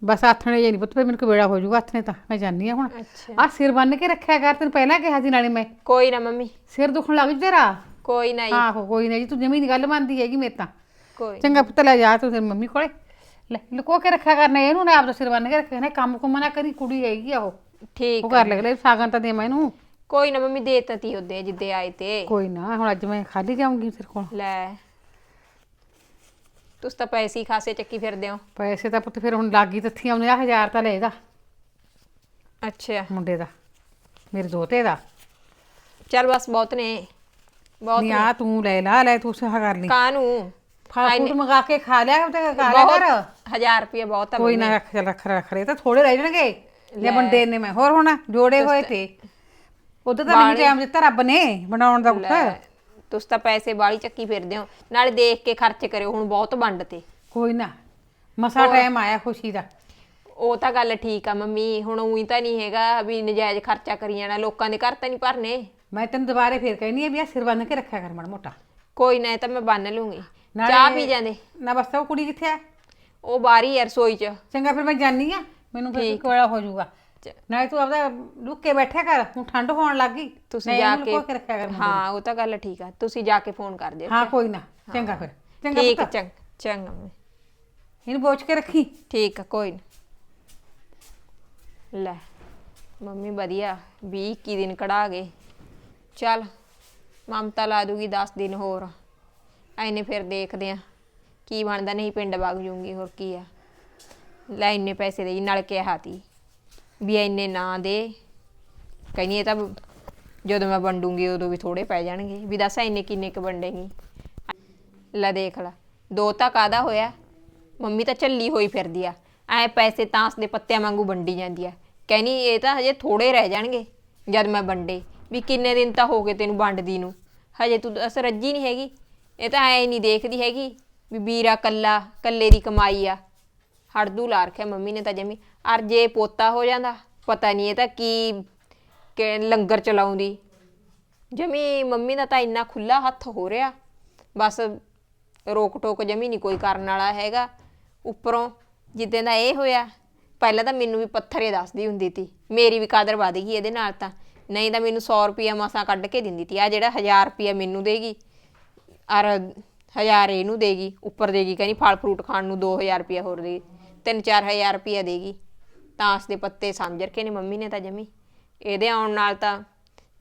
Speaker 2: ਬਸ ਆਥਣੇ ਜੇ ਨਹੀਂ ਪੁੱਤ ਫੇ ਮੈਨੂੰ ਕੋਈ ਵੇੜਾ ਹੋ ਜਾਊਗਾ ਆਥਣੇ ਤਾਂ ਮੈਂ ਜਾਣੀ ਆ ਹੁਣ।
Speaker 5: ਅੱਛਾ।
Speaker 2: ਆ ਸਿਰ ਬੰਨ ਕੇ ਰੱਖਿਆ ਕਰ ਤੈਨੂੰ ਪਹਿਲਾਂ ਕਿਹਾ ਸੀ ਨਾਲੇ ਮੈਂ।
Speaker 5: ਕੋਈ ਨਾ ਮੰਮੀ।
Speaker 2: ਸਿਰ ਦੁਖਣ ਲੱਗ ਜੂ ਤੇਰਾ।
Speaker 5: ਕੋਈ ਨਾ ਜੀ।
Speaker 2: ਆਹੋ ਕੋਈ ਨਾ ਜੀ ਤੂੰ ਜਮੀ ਦੀ ਗੱਲ ਮੰਨਦੀ ਹੈਗੀ ਮੇਰੇ ਤਾਂ।
Speaker 5: ਕੋਈ
Speaker 2: ਚੰਗਾ ਪੁੱਤ ਲੈ ਜਾ ਤੂੰ ਤੇਰੀ ਮੰਮੀ ਕੋਲੇ। ਲੈ ਲੁਕੋ ਕੇ ਰੱਖਿਆ ਕਰਨਾ ਇਹਨੂੰ ਨਾ ਆਪਦਾ ਸਿਰ ਬੰਨ ਕੇ ਰੱਖਿਆ ਨਾ ਕੰਮ ਕੁਮ ਨਾ ਕਰੀ ਕੁੜੀ ਹੈਗੀ ਆ ਉਹ।
Speaker 5: ਠੀਕ
Speaker 2: ਉਹ ਕਰ ਲੈ ਲੈ ਸਾਗਨ ਤਾਂ ਦੇ ਮੈਂ ਇਹਨੂੰ।
Speaker 5: ਕੋਈ ਨਾ ਮੰਮੀ ਦੇ ਤਤੀ ਉਹਦੇ ਜਿੱਦੇ ਆਏ ਤੇ।
Speaker 2: ਕੋਈ ਨਾ ਹੁਣ ਅੱਜ ਮੈਂ ਖਾਲੀ ਜਾਊਂਗੀ ਤੇਰੇ ਕੋਲ।
Speaker 5: ਲੈ। ਤੁਸੀਂ ਤਾਂ ਪੈਸੇ ਹੀ ਖਾਸੇ ਚੱਕੀ ਫਿਰਦੇ ਹੋ।
Speaker 2: ਪੈਸੇ ਤਾਂ ਪੁੱਤ ਫਿਰ ਹੁਣ ਲਾਗੀ ਤੱਥੀ ਆਉਂਦੇ ਆ ਹਜ਼ਾਰ ਤਾਂ ਲਏਗਾ
Speaker 5: ਅੱਛਾ।
Speaker 2: ਮੁੰਡੇ ਦਾ ਮੇਰੇ ਦੋਤੇ ਦਾ।
Speaker 5: ਚੱਲ ਬਸ ਬਹੁਤ ਨੇ। ਬਹੁਤ
Speaker 2: ਨਹੀਂ ਆ ਤੂੰ ਲੈ ਲਾ ਲੈ ਤੂੰ ਸਹਾ ਕਰ ਲਈ।
Speaker 5: ਕਾਨੂੰ
Speaker 2: ਫਾਸਟ ਮੰਗਾ ਕੇ ਖਾ ਲਿਆ ਤੇ ਖਾ ਲਿਆ ਕਰ।
Speaker 5: ਬਹੁਤ 1000 ਰੁਪਏ ਬਹੁਤ ਆ
Speaker 2: ਕੋਈ ਨਾ ਰੱਖ ਰੱਖ ਰੱਖ ਰੇ ਤਾਂ ਥੋੜੇ ਰਹਿ ਜਾਣਗੇ। ਲੈ ਬੰਦੇ ਨੇ ਮੈਂ ਹੋਰ ਹੋਣਾ ਜੋੜੇ ਹੋਏ ਤੇ। ਉਦੋਂ ਤਾਂ ਨਹੀਂ ਟਾਈਮ ਦਿੱਤਾ ਰੱਬ ਨੇ ਬਣਾਉਣ ਦਾ
Speaker 5: ਲੈ, ਤੁਸੀਂ ਤਾਂ ਪੈਸੇ ਬਾਲੀ ਚੱਕੀ ਫਿਰਦੇ ਹੋ। ਨਾਲੇ ਦੇਖ ਕੇ ਖਰਚ ਕਰਿਓ ਹੁਣ ਬਹੁਤ ਵੰਡ ਤੇ।
Speaker 2: ਕੋਈ ਨਾ ਮਸਾ ਟਾਈਮ ਆਇਆ ਖੁਸ਼ੀ ਦਾ।
Speaker 5: ਉਹ ਤਾਂ ਗੱਲ ਠੀਕ ਆ ਮੰਮੀ ਹੁਣ ਉਹੀ ਤਾਂ ਨਹੀਂ ਹੈਗਾ ਵੀ ਨਜਾਇਜ਼ ਖਰਚਾ ਕਰੀ ਜਾਣਾ ਲੋਕਾਂ ਦੇ ਘਰ ਤਾਂ ਨਹੀਂ ਭਰਨੇ।
Speaker 2: ਮੈਂ ਤੈਨੂੰ ਦੁਬਾਰੇ ਫੇਰ ਕਹਿਨੀ ਆ ਵੀ ਆ ਸਿਰ ਬੰਨ ਕੇ ਰੱਖਿਆ ਕਰ ਮਾੜਾ ਮੋਟਾ।
Speaker 5: ਕੋਈ ਨਾ ਇਹ ਤਾਂ ਮੈਂ ਬੰਨ ਲੂੰਗੀ।
Speaker 2: ਨਾਲੇ-
Speaker 5: ਚਾਹ ਪੀ ਜਾਂਦੇ।
Speaker 2: ਨਾ ਬਸ ਉਹ ਕੁੜੀ ਕਿੱਥੇ ਆ?
Speaker 5: ਉਹ ਬਾਰੀ ਯਾਰ ਰਸੋਈ ਚ।
Speaker 2: ਚੰਗਾ ਫਿਰ ਮੈਂ ਜਾਨੀ ਆ ਮੈਨੂੰ ਫਿਰ ਕੋੜਾ ਹੋ ਜਾਊਗਾ
Speaker 5: ਚ-
Speaker 2: ਨਾਲੇ ਤੂੰ ਆਪਦਾ ਲੁੱਕ ਕੇ ਬੈਠਿਆ ਕਰ। ਹੁਣ ਠੰਡ ਹੋਣ ਲੱਗ ਗਈ।
Speaker 5: ਤੁਸੀਂ ਜਾ ਕੇ
Speaker 2: ਰੱਖਿਆ ਕਰ ਮੁੰਡੇ
Speaker 5: ਹਾਂ ਉਹ ਤਾਂ ਗੱਲ ਠੀਕ ਆ। ਤੁਸੀਂ ਜਾ ਕੇ ਫੋਨ ਕਰ ਦਿਓ।
Speaker 2: ਹਾਂ ਕੋਈ ਨਾ। ਚੰਗਾ ਫਿਰ। ਚੰਗਾ
Speaker 5: ਠੀਕ
Speaker 2: ਪੁੱਤ।
Speaker 5: ਚੰਗ ਚੰਗਾ ਮੰਮੀ।
Speaker 2: ਇਹਨੂੰ ਬੋਚ ਕੇ ਰੱਖੀ।
Speaker 5: ਠੀਕ ਆ ਕੋਈ ਨਾ। ਲੈ ਮੰਮੀ ਵਧੀਆ। 20 21 ਦਿਨ ਕਢਾ ਗਏ। ਚੱਲ, ਮਮਤਾ ਲਾ ਦੂਗੀ 10 ਦਿਨ ਹੋਰ। ਐਨੇ ਫਿਰ ਦੇਖਦੇ ਆ ਕੀ ਬਣਦਾ, ਨਹੀਂ ਪਿੰਡ ਵਗ ਜੂੰਗੀ, ਹੋਰ ਕੀ ਆ। ਲੈ ਇੰਨੇ ਪੈਸੇ ਦੇ ਨਾਲ ਕਿਹਾ ਤੀ ਵੀ ਇੰਨੇ ਨਾ ਦੇ। ਕਹਿੰਦੀ ਇਹ ਤਾਂ ਜਦੋਂ ਮੈਂ ਵੰਡੂੰਗੀ ਉਦੋਂ ਵੀ ਥੋੜੇ ਪੈ ਜਾਣਗੇ। ਵੀ ਦੱਸ ਇੰਨੇ ਕਿੰਨੇ ਕ ਵੰਡੇਗੀ। ਲੈ ਦੇਖ ਲੈ, ਦੋ ਤਾਂ ਕਾਦਾ ਹੋਇਆ? ਮੰਮੀ ਤਾਂ ਝੱਲੀ ਹੋਈ ਫਿਰਦੀ ਆ। ਐ ਪੈਸੇ ਤਾਂਸ ਦੇ ਪੱਤਿਆਂ ਵਾਂਗੂ ਵੰਡੀ ਜਾਂਦੀ ਆ। ਕਹਿੰਦੀ ਇਹ ਤਾਂ ਹਜੇ ਥੋੜੇ ਰਹਿ ਜਾਣਗੇ ਜਦ ਮੈਂ ਵੰਡੇ। ਵੀ ਕਿੰਨੇ ਦਿਨ ਤਾਂ ਹੋ ਗਏ ਤੈਨੂੰ ਵੰਡਦੀ ਨੂੰ। ਹਜੇ ਤੂੰ ਅਸ ਰੱਜੀ ਨਹੀਂ ਹੈਗੀ। ਇਹ ਤਾਂ ਐ ਨਹੀਂ ਦੇਖਦੀ ਹੈਗੀ ਵੀ ਵੀਰਾ ਕੱਲਾ, ਕੱਲੇ ਦੀ ਕਮਾਈ ਆ। ਹੜਦੂ ਲਾ ਰੱਖਿਆ ਮੰਮੀ ਨੇ ਤਾਂ ਜਮੀ। ਅਰ ਜੇ ਪੋਤਾ ਹੋ ਜਾਂਦਾ,
Speaker 4: ਪਤਾ ਨਹੀਂ ਇਹ ਤਾਂ ਕੀ ਕਿ ਲੰਗਰ ਚਲਾਉਂਦੀ। ਜਮੀ ਮੰਮੀ ਦਾ ਤਾਂ ਇੰਨਾ ਖੁੱਲਾ ਹੱਥ ਹੋ ਰਿਹਾ। ਬਸ ਰੋਕ ਟੋਕ ਜਮੀ ਨਹੀਂ ਕੋਈ ਕਰਨ ਵਾਲਾ ਹੈਗਾ। ਉੱਪਰੋਂ ਜਿੱਦਾਂ ਦਾ ਇਹ ਹੋਇਆ, ਪਹਿਲਾਂ ਤਾਂ ਮੈਨੂੰ ਵੀ ਪੱਥਰੇ ਦੱਸਦੀ ਹੁੰਦੀ ਸੀ ਮੇਰੀ ਵੀ ਕਦਰ ਵਧ ਗਈ ਇਹਦੇ ਨਾਲ ਤਾਂ। ਨਹੀਂ ਤਾਂ ਮੈਨੂੰ 100 ਰੁਪਿਆ ਮਸਾਂ ਕੱਢ ਕੇ ਦਿੰਦੀ ਤੀ। ਆ ਜਿਹੜਾ 1000 ਰੁਪਿਆ ਮੈਨੂੰ ਦੇਗੀ ਔਰ 1000 ਇਹਨੂੰ ਦੇਗੀ, ਉੱਪਰ ਦੇਗੀ, ਕਹਿੰਦੀ ਫਲ ਫਰੂਟ ਖਾਣ ਨੂੰ 2000 ਰੁਪਿਆ ਹੋਰ ਦੇਗੀ 3-4000 ਰੁਪਿਆ ਦੇਗੀ। ਤਾਂਸ ਦੇ ਪੱਤੇ ਸਮਝ ਰਕੇ ਨੇ ਮੰਮੀ ਨੇ ਤਾਂ ਜਮੀ। ਇਹਦੇ ਆਉਣ ਨਾਲ ਤਾਂ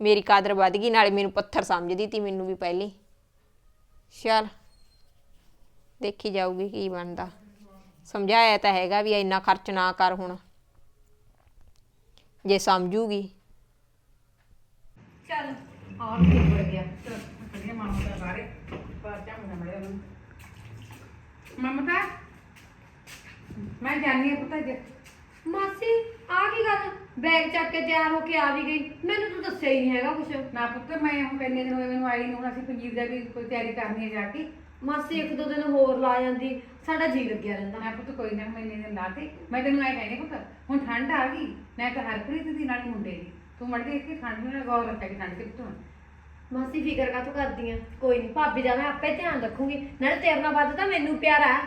Speaker 4: ਮੇਰੀ ਕਦਰ ਵੱਧ ਗਈ, ਨਾਲੇ ਮੈਨੂੰ ਪੱਥਰ ਸਮਝਦੀ ਤੀ ਮੈਨੂੰ ਵੀ ਪਹਿਲੀ। ਚੱਲ, ਦੇਖੀ ਜਾਊਗੀ ਕੀ ਬਣਦਾ। ਸਮਝਾਇਆ ਤਾਂ ਹੈਗਾ ਵੀ ਇੰਨਾ ਖਰਚ ਨਾ ਕਰ ਹੁਣ। ਜੇ ਸਮਝੂਗੀ
Speaker 5: ਆ ਵੀ ਨਿਬੜ ਗਿਆ।
Speaker 3: ਕੱਢੀਆਂ ਮਾਮਾ ਦਾ ਬਾਰੇ ਬਾਹਰ ਜਾ ਮੈਂ ਮੜਿਆ ਉਹਨੂੰ। ਮਮਤਾ ਮੈਂ ਜਾਣੀ ਆ ਪੁੱਤ ਜੇ
Speaker 5: ਮਾਸੀ ਆ ਕੀ ਗੱਲ? ਬੈਗ ਚੱਕ ਕੇ ਤਿਆਰ ਹੋ ਕੇ ਆ ਵੀ ਗਈ। ਮੈਨੂੰ ਤਾਂ ਦੱਸਿਆ ਹੀ ਨਹੀਂ ਹੈਗਾ ਕੁਛ।
Speaker 3: ਨਾ ਪੁੱਤ ਮੈਂ ਹੁਣ ਕਿੰਨੇ ਦਿਨ ਹੋਏ ਮੈਨੂੰ ਆਈ ਨੂੰ। ਹੁਣ ਅਸੀਂ ਪੰਜੀਰ ਦਾ ਵੀ ਕੋਈ ਤਿਆਰੀ ਕਰਨੀ ਹੈ ਜਾ ਕੇ।
Speaker 5: ਮਾਸੀ ਇੱਕ ਦੋ ਦਿਨ ਹੋਰ ਲਾ ਜਾਂਦੀ। ਸਾਡਾ ਜੀ ਲੱਗਿਆ ਰਹਿੰਦਾ।
Speaker 3: ਮੈਂ ਪੁੱਤ ਕੋਈ ਨਾ ਮੈਂ ਇੰਨੇ ਦਿਨ ਲਾਤੇ। ਮੈਂ ਤੈਨੂੰ ਐ ਕਹਿੰਦੀ ਪੁੱਤ ਹੁਣ ਠੰਡ ਆ ਗਈ। ਮੈਂ ਤਾਂ ਹਰਪ੍ਰੀਤ ਦੀ ਨਾਲ ਮੁੰਡੇ ਦੀ। ਤੂੰ ਮੜ ਕੇ ਇੱਥੇ ਠੰਡ ਨੂੰ ਗੌਰ ਰੱਖਿਆ ਕਿ ਠੰਡ ਕਿੱਥੋਂ ਆ।
Speaker 5: ਮਾਸੀ ਫਿਕਰ ਕਾਹਤੋਂ ਕਰਦੀ ਆ ਕੋਈ ਨਹੀਂ ਭਾਬੀ ਦਾ ਮੈਂ ਆਪੇ ਧਿਆਨ ਰੱਖੂੰਗੀ। ਨਾਲੇ ਤੇਰੇ ਨਾਲ ਵੱਧ ਤਾਂ ਮੈਨੂੰ ਪਿਆਰਾ ਹੈ।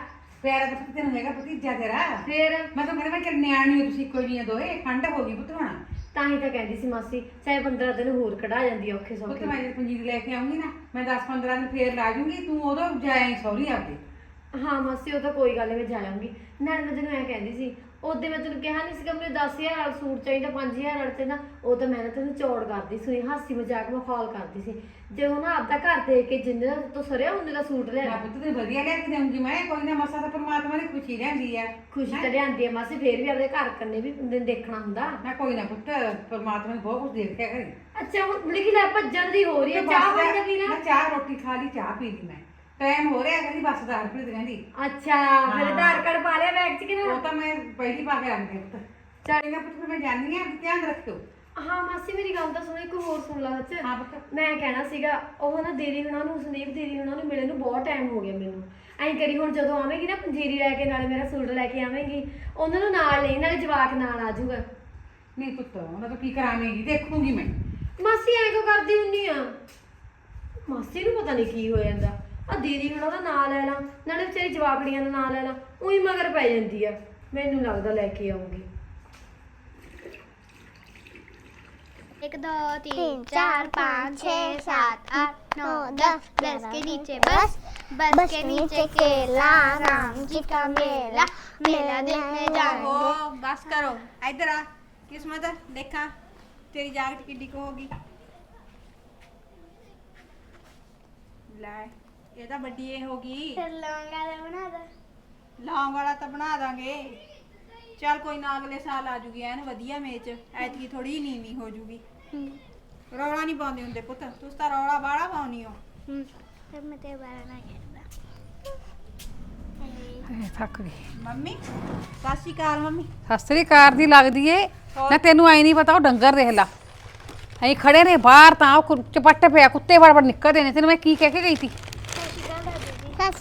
Speaker 3: ਪਿਆਰਾ ਤਾਂ ਪੁੱਤ ਤੈਨੂੰ ਹੈਗਾ ਭਤੀਜਾ ਤੇਰਾ।
Speaker 5: ਫੇਰ?
Speaker 3: ਮੈਂ ਤਾਂ ਕਹਿੰਦਾ ਮੈਂ ਕਿ ਨਿਆਣੀ ਹੋ ਤੁਸੀਂ ਕੋਈ ਨਹੀਂ ਦੋਏ ਠੰਡ ਹੋ ਗਈ ਪੁੱਤ ਹੁਣ।
Speaker 5: ਤਾਂ ਹੀ ਤਾਂ ਕਹਿੰਦੀ ਸੀ ਮਾਸੀ ਚਾਹੇ 15 ਦਿਨ ਹੋਰ ਕਢਾ ਜਾਂਦੀ ਆ ਔਖੇ
Speaker 3: ਪੁੱਤ
Speaker 5: ਸੌਖੇ
Speaker 3: ਮੈਂ ਜੇ ਪੰਜੀਰ ਲੈ ਕੇ ਆਉਂਗੀ ਨਾ ਮੈਂ 10-15 ਦਿਨ ਫੇਰ ਲਾ ਜੂੰਗੀ ਤੂੰ ਉਦੋਂ ਜਾਏ ਸੌਰੀ ਆਪਦੇ।
Speaker 5: ਹਾਂ ਮਾਸੀ ਉਹ ਤਾਂ ਕੋਈ ਗੱਲ ਨੀ ਮੈਂ ਜਾ ਆਉਂਗੀ ਨਾਲੇ ਮੈਂ ਤੈਨੂੰ ਐ ਕਹਿੰਦੀ ਸੀ ਉਹਦੇ ਮੈਂ ਤੈਨੂੰ ਕਿਹਾ ਨਹੀਂ ਸੀਗਾ ਮੈਨੂੰ 10000 ਵਾਲਾ ਸੂਟ ਚਾਹੀਦਾ 5000 ਵਾਲਾ ਚਾਹੀਦਾ ਉਹ ਤਾਂ ਮੈਂ ਨਾ ਤੈਨੂੰ ਚੌੜ ਕਰਦੀ ਸੀ ਹਾਸੀ ਮਜ਼ਾਕ ਮਖੌਲ ਕਰਦੀ ਸੀ। ਜੇ ਉਹ ਨਾ ਆਪਦਾ ਘਰ ਦੇ ਕੇ ਜਿੰਨੇ ਦਾ ਤੋਂ ਸਰਿਆ ਉਹਨੇ ਦਾ ਸੂਟ ਲੈ
Speaker 3: ਮੈਂ ਪੁੱਤ ਤੇ ਵਧੀਆ ਲੈ ਕੇ ਦੇਉਂਗੀ ਮੈਂ ਕੋਈ ਨਾ ਮਸਾ ਤਾਂ ਪਰਮਾਤਮਾ ਨੇ ਖੁਸ਼ੀ ਲੈਂਦੀ ਆ।
Speaker 5: ਖੁਸ਼ੀ ਤਾਂ ਲਿਆਂਦੀ ਆ ਮਾਸੀ ਫੇਰ ਵੀ ਆਪਦੇ ਘਰ ਕੰਨੇ ਵੀ ਦਿਨ ਦੇਖਣਾ ਹੁੰਦਾ।
Speaker 3: ਮੈਂ ਕੋਈ ਨਾ ਪੁੱਤ ਪਰਮਾਤਮਾ ਨੇ ਬਹੁਤ ਕੁਝ ਦੇਖਿਆ ਕਰੇ
Speaker 5: ਅੱਛਾ ਹੁਣ ਲਿਖੀ ਲੈ ਭੱਜਣ ਦੀ ਹੋ ਰਹੀ ਹੈ ਚਾਹ ਬਣ ਕੇ ਪੀਣਾ
Speaker 3: ਮੈਂ ਚਾਹ ਰੋਟੀ ਖਾ ਲਈ ਚਾਹ ਪੀ ਲਈ ਮੈਂ। ਟਾਈਮ ਹੋ ਰਿਹਾ ਕਹਿੰਦੀ ਬੱਸ ਦਾ ਹਰਪ੍ਰੀਤ ਕਹਿੰਦੀ।
Speaker 5: ਅੱਛਾ ਫਿਰ ਆਧਾਰ ਕਾਰਡ ਪਾ ਲਿਆ ਬੈਗ 'ਚ ਕਿ ਨਾ?
Speaker 3: ਉਹ ਤਾਂ ਮੈਂ ਪਹਿਲੀ ਪਾ ਕੇ ਦਿਆ ਪੁੱਤ। ਚੱਲ। ਨਾ ਪੁੱਤ ਫਿਰ ਮੈਂ ਜਾਣੀ ਆ ਧਿਆਨ ਰੱਖਿਓ।
Speaker 5: ਹਾਂ ਮਾਸੀ ਮੇਰੀ ਗੱਲ ਤਾਂ ਸੁਣੋ ਇੱਕ ਹੋਰ ਸੁਣ ਲਾ ਸੱਚ।
Speaker 3: ਹਾਂ ਪੁੱਤ।
Speaker 5: ਮੈਂ ਕਹਿਣਾ ਸੀਗਾ ਉਹ ਨਾ ਦੀਦੀ ਹੁਣਾਂ ਨੂੰ ਸੰਦੀਪ ਦੀਦੀ ਹੁਣਾਂ ਨੂੰ ਮਿਲੇ ਨੂੰ ਬਹੁਤ ਟਾਈਮ ਹੋ ਗਿਆ ਮੈਨੂੰ। ਐਂ ਕਰੀ ਹੁਣ ਜਦੋਂ ਆਵੇਂਗੀ ਨਾ ਪੰਜੀਰੀ ਲੈ ਕੇ ਨਾਲੇ ਮੇਰਾ ਸੂਟ ਲੈ ਕੇ ਆਵੇਂਗੀ ਉਹਨਾਂ ਨੂੰ ਨਾਲ ਲਈ ਨਾਲੇ ਜਵਾਕ ਨਾਲ ਆ ਜਾਊਗਾ।
Speaker 3: ਨਹੀਂ ਪੁੱਤ ਉਹਨਾਂ ਤੋਂ ਕੀ ਕਰਾਵੇਂਗੀ? ਦੇਖੂੰਗੀ ਮੈਂ।
Speaker 5: ਮਾਸੀ ਐਂ ਕਿਉਂ ਕਰਦੀ ਹੁੰਨੀ ਆ? ਮਾਸੀ ਨੂੰ ਪਤਾ ਨਹੀਂ ਕੀ ਹੋ ਜਾਂਦਾ। ਆ ਦੀਦੀ ਹੁਣਾਂ ਦਾ ਨਾਂ ਲੈ ਲਾ ਨਾਲੇ ਵਿਚਾਰੀ ਜਵਾਕੜੀਆਂ ਦਾ ਨਾਂ ਲੈ ਲਾ ਉਹੀ ਮਗਰ ਪੈ ਜਾਂਦੀ ਆ ਮੈਨੂੰ ਲੱਗਦਾ ਲੈ ਕੇ ਆਉਂਗੀ
Speaker 6: एक दो तीन चार पाँच छः सात आठ नौ दस दस के नीचे बस बस के नीचे केला राम जी का मेला मेला देखने जाएंगे
Speaker 7: ਓ ਬਸ ਕਰੋ ਇੱਧਰ ਆ ਕਿਸਮਤ ਦੇਖਾਂ ਤੇਰੀ ਜਾਕਟ ਕਿੱਡੀ ਕੁ ਹੋਗੀ ਲੈ ਇਹ ਤਾਂ ਵੱਡੀ ਇਹ ਹੋ
Speaker 6: ਗਈ। ਫਿਰ ਲੌਂਗਾ ਦਾ ਬਣਾ ਦਾ।
Speaker 7: ਲੌਂਗ ਵਾਲਾ ਤਾਂ ਬਣਾ ਦਾਂਗੇ। ਚੱਲ ਕੋਈ ਨਾ ਅਗਲੇ ਸਾਲ ਆ ਜੂਗੀ ਐਨ ਵਧੀਆ ਮੇਚ। ਐਤਕੀ ਥੋੜੀ ਨੀਵੀਂ ਹੋ ਜੂਗੀ। ਰੌਲਾ ਨਹੀਂ ਪਾਉਂਦੇ ਹੁੰਦੇ ਪੁੱਤ। ਤੁਸੀਂ ਤਾਂ ਰੌਲਾ ਬਾੜਾ ਪਾਉਣੀ ਹੋ।
Speaker 6: ਹੂੰ। ਮੈਂ ਤੇ
Speaker 2: ਬਾਰਾ ਨਾ ਕਰਦਾ
Speaker 7: ਮੰਮੀ ਸਤਿ ਸ਼੍ਰੀ ਅਕਾਲ
Speaker 2: ਦੀ ਲੱਗਦੀ ਏ। ਨਾ ਤੈਨੂੰ ਐ ਨਹੀਂ ਪਤਾ ਉਹ ਡੰਗਰ ਦੇਖ ਲਾ। ਐਂ ਖੜੇ ਨੇ ਬਾਹਰ ਤਾਂ ਉਹ ਕੁ- ਪਿਆ ਕੁੱਤੇ ਵੜ ਵੜ ਨਿਕਲਦੇ ਨੇ। ਤੈਨੂੰ ਮੈਂ ਕੀ ਕਹਿ ਕੇ ਗਈ ਸੀ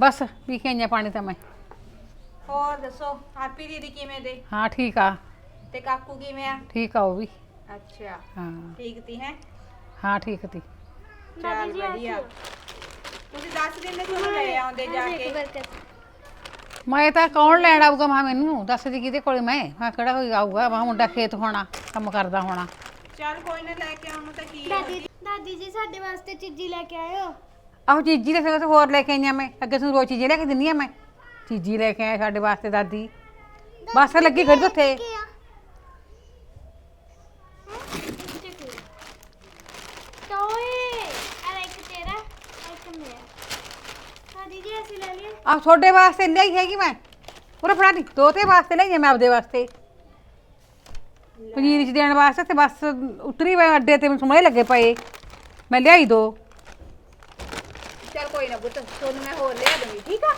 Speaker 2: ਬਸ ਪੀ ਕੇ ਪਾਣੀ ਤਾਂ ਮੈਂ।
Speaker 7: ਹੋਰ ਦੱਸੋ ਹੈਪੀ ਦੀਦੀ ਕਿਵੇਂ ਦੇ?
Speaker 2: ਹਾਂ ਠੀਕ ਆ।
Speaker 7: ਤੇ ਕਾਕੂ ਕਿਵੇਂ ਆ?
Speaker 2: ਠੀਕ ਆ ਉਹ ਵੀ।
Speaker 7: ਅੱਛਾ
Speaker 2: ਹਾਂ।
Speaker 7: ਠੀਕ ਤੀ ਹੈ?
Speaker 2: ਹਾਂ ਠੀਕ ਤੀ।
Speaker 7: ਚਲ ਵਧੀਆ। ਤੁਸੀਂ ਦੱਸ ਦਿਨ ਦੇ ਲੈ ਆਉਂਦੇ ਜਾ ਕੇ।
Speaker 2: ਮੈਂ ਤਾਂ ਕੌਣ ਲੈਣ ਆਊਗਾ ਮਾ ਮੈਨੂੰ ਦੱਸ ਦੀ ਕਿਹਦੇ ਕੋਲੇ ਮੈਂ। ਮੈਂ ਕਿਹੜਾ ਕੋਈ ਆਊਗਾ ਮਾ ਮੁੰਡਾ ਖੇਤ ਹੋਣਾ ਕੰਮ ਕਰਦਾ ਹੋਣਾ।
Speaker 7: ਚਲ ਕੋਈ ਨਾ ਲੈ ਕੇ ਆਉਂ ਤਾਂ ਕੀ ਹੈ
Speaker 6: ਦਾਦੀ ਜੀ ਸਾਡੇ ਵਾਸਤੇ ਚੀਜ਼ੀ ਲੈ ਕੇ ਆਇਓ।
Speaker 2: ਆਹੋ ਚੀਜੀ ਦੇ ਫਿਰ ਹੋਰ ਲੈ ਕੇ ਆਈਆਂ ਮੈਂ। ਅੱਗੇ ਤੁਹਾਨੂੰ ਰੋਜ਼ ਚੀਜ਼ੀ ਲੈ ਕੇ ਆ ਮੈਂ। ਚੀਜੀ ਲੈ ਕੇ ਆਇਆ ਸਾਡੇ ਵਾਸਤੇ ਦਾਦੀ। ਬਸ ਲੱਗੀ ਖੜੀ ਉੱਥੇ।
Speaker 6: ਆ? ਟੋਏ। ਆ ਲੈ
Speaker 2: ਲਈਏ। ਤੁਹਾਡੇ ਵਾਸਤੇ ਹੈਗੀ ਮੈਂ।
Speaker 3: ਉਰੇ ਫੜਾ ਦੀ। ਤੋਤੇ ਵਾਸਤੇ ਲਈ ਆ ਮੈਂ ਆਪਦੇ ਵਾਸਤੇ। ਪਨੀਰ ਚ ਦੇਣ ਵਾਸਤੇ ਤੇ ਬਸ ਉਤਰੀ ਵੇ ਅੱਡੇ ਤੇ ਮੈਨੂੰ ਸੋਹਣੇ ਲੱਗੇ ਪਏ। ਮੈਂ ਲਿਆਈ ਦੋ।
Speaker 7: ਚੱਲ ਕੋਈ ਨਾ ਪੁੱਤ ਤੁਹਾਨੂੰ ਮੈਂ ਹੋਰ ਲਿਆ ਦੂੰਗੀ ਠੀਕ ਆ?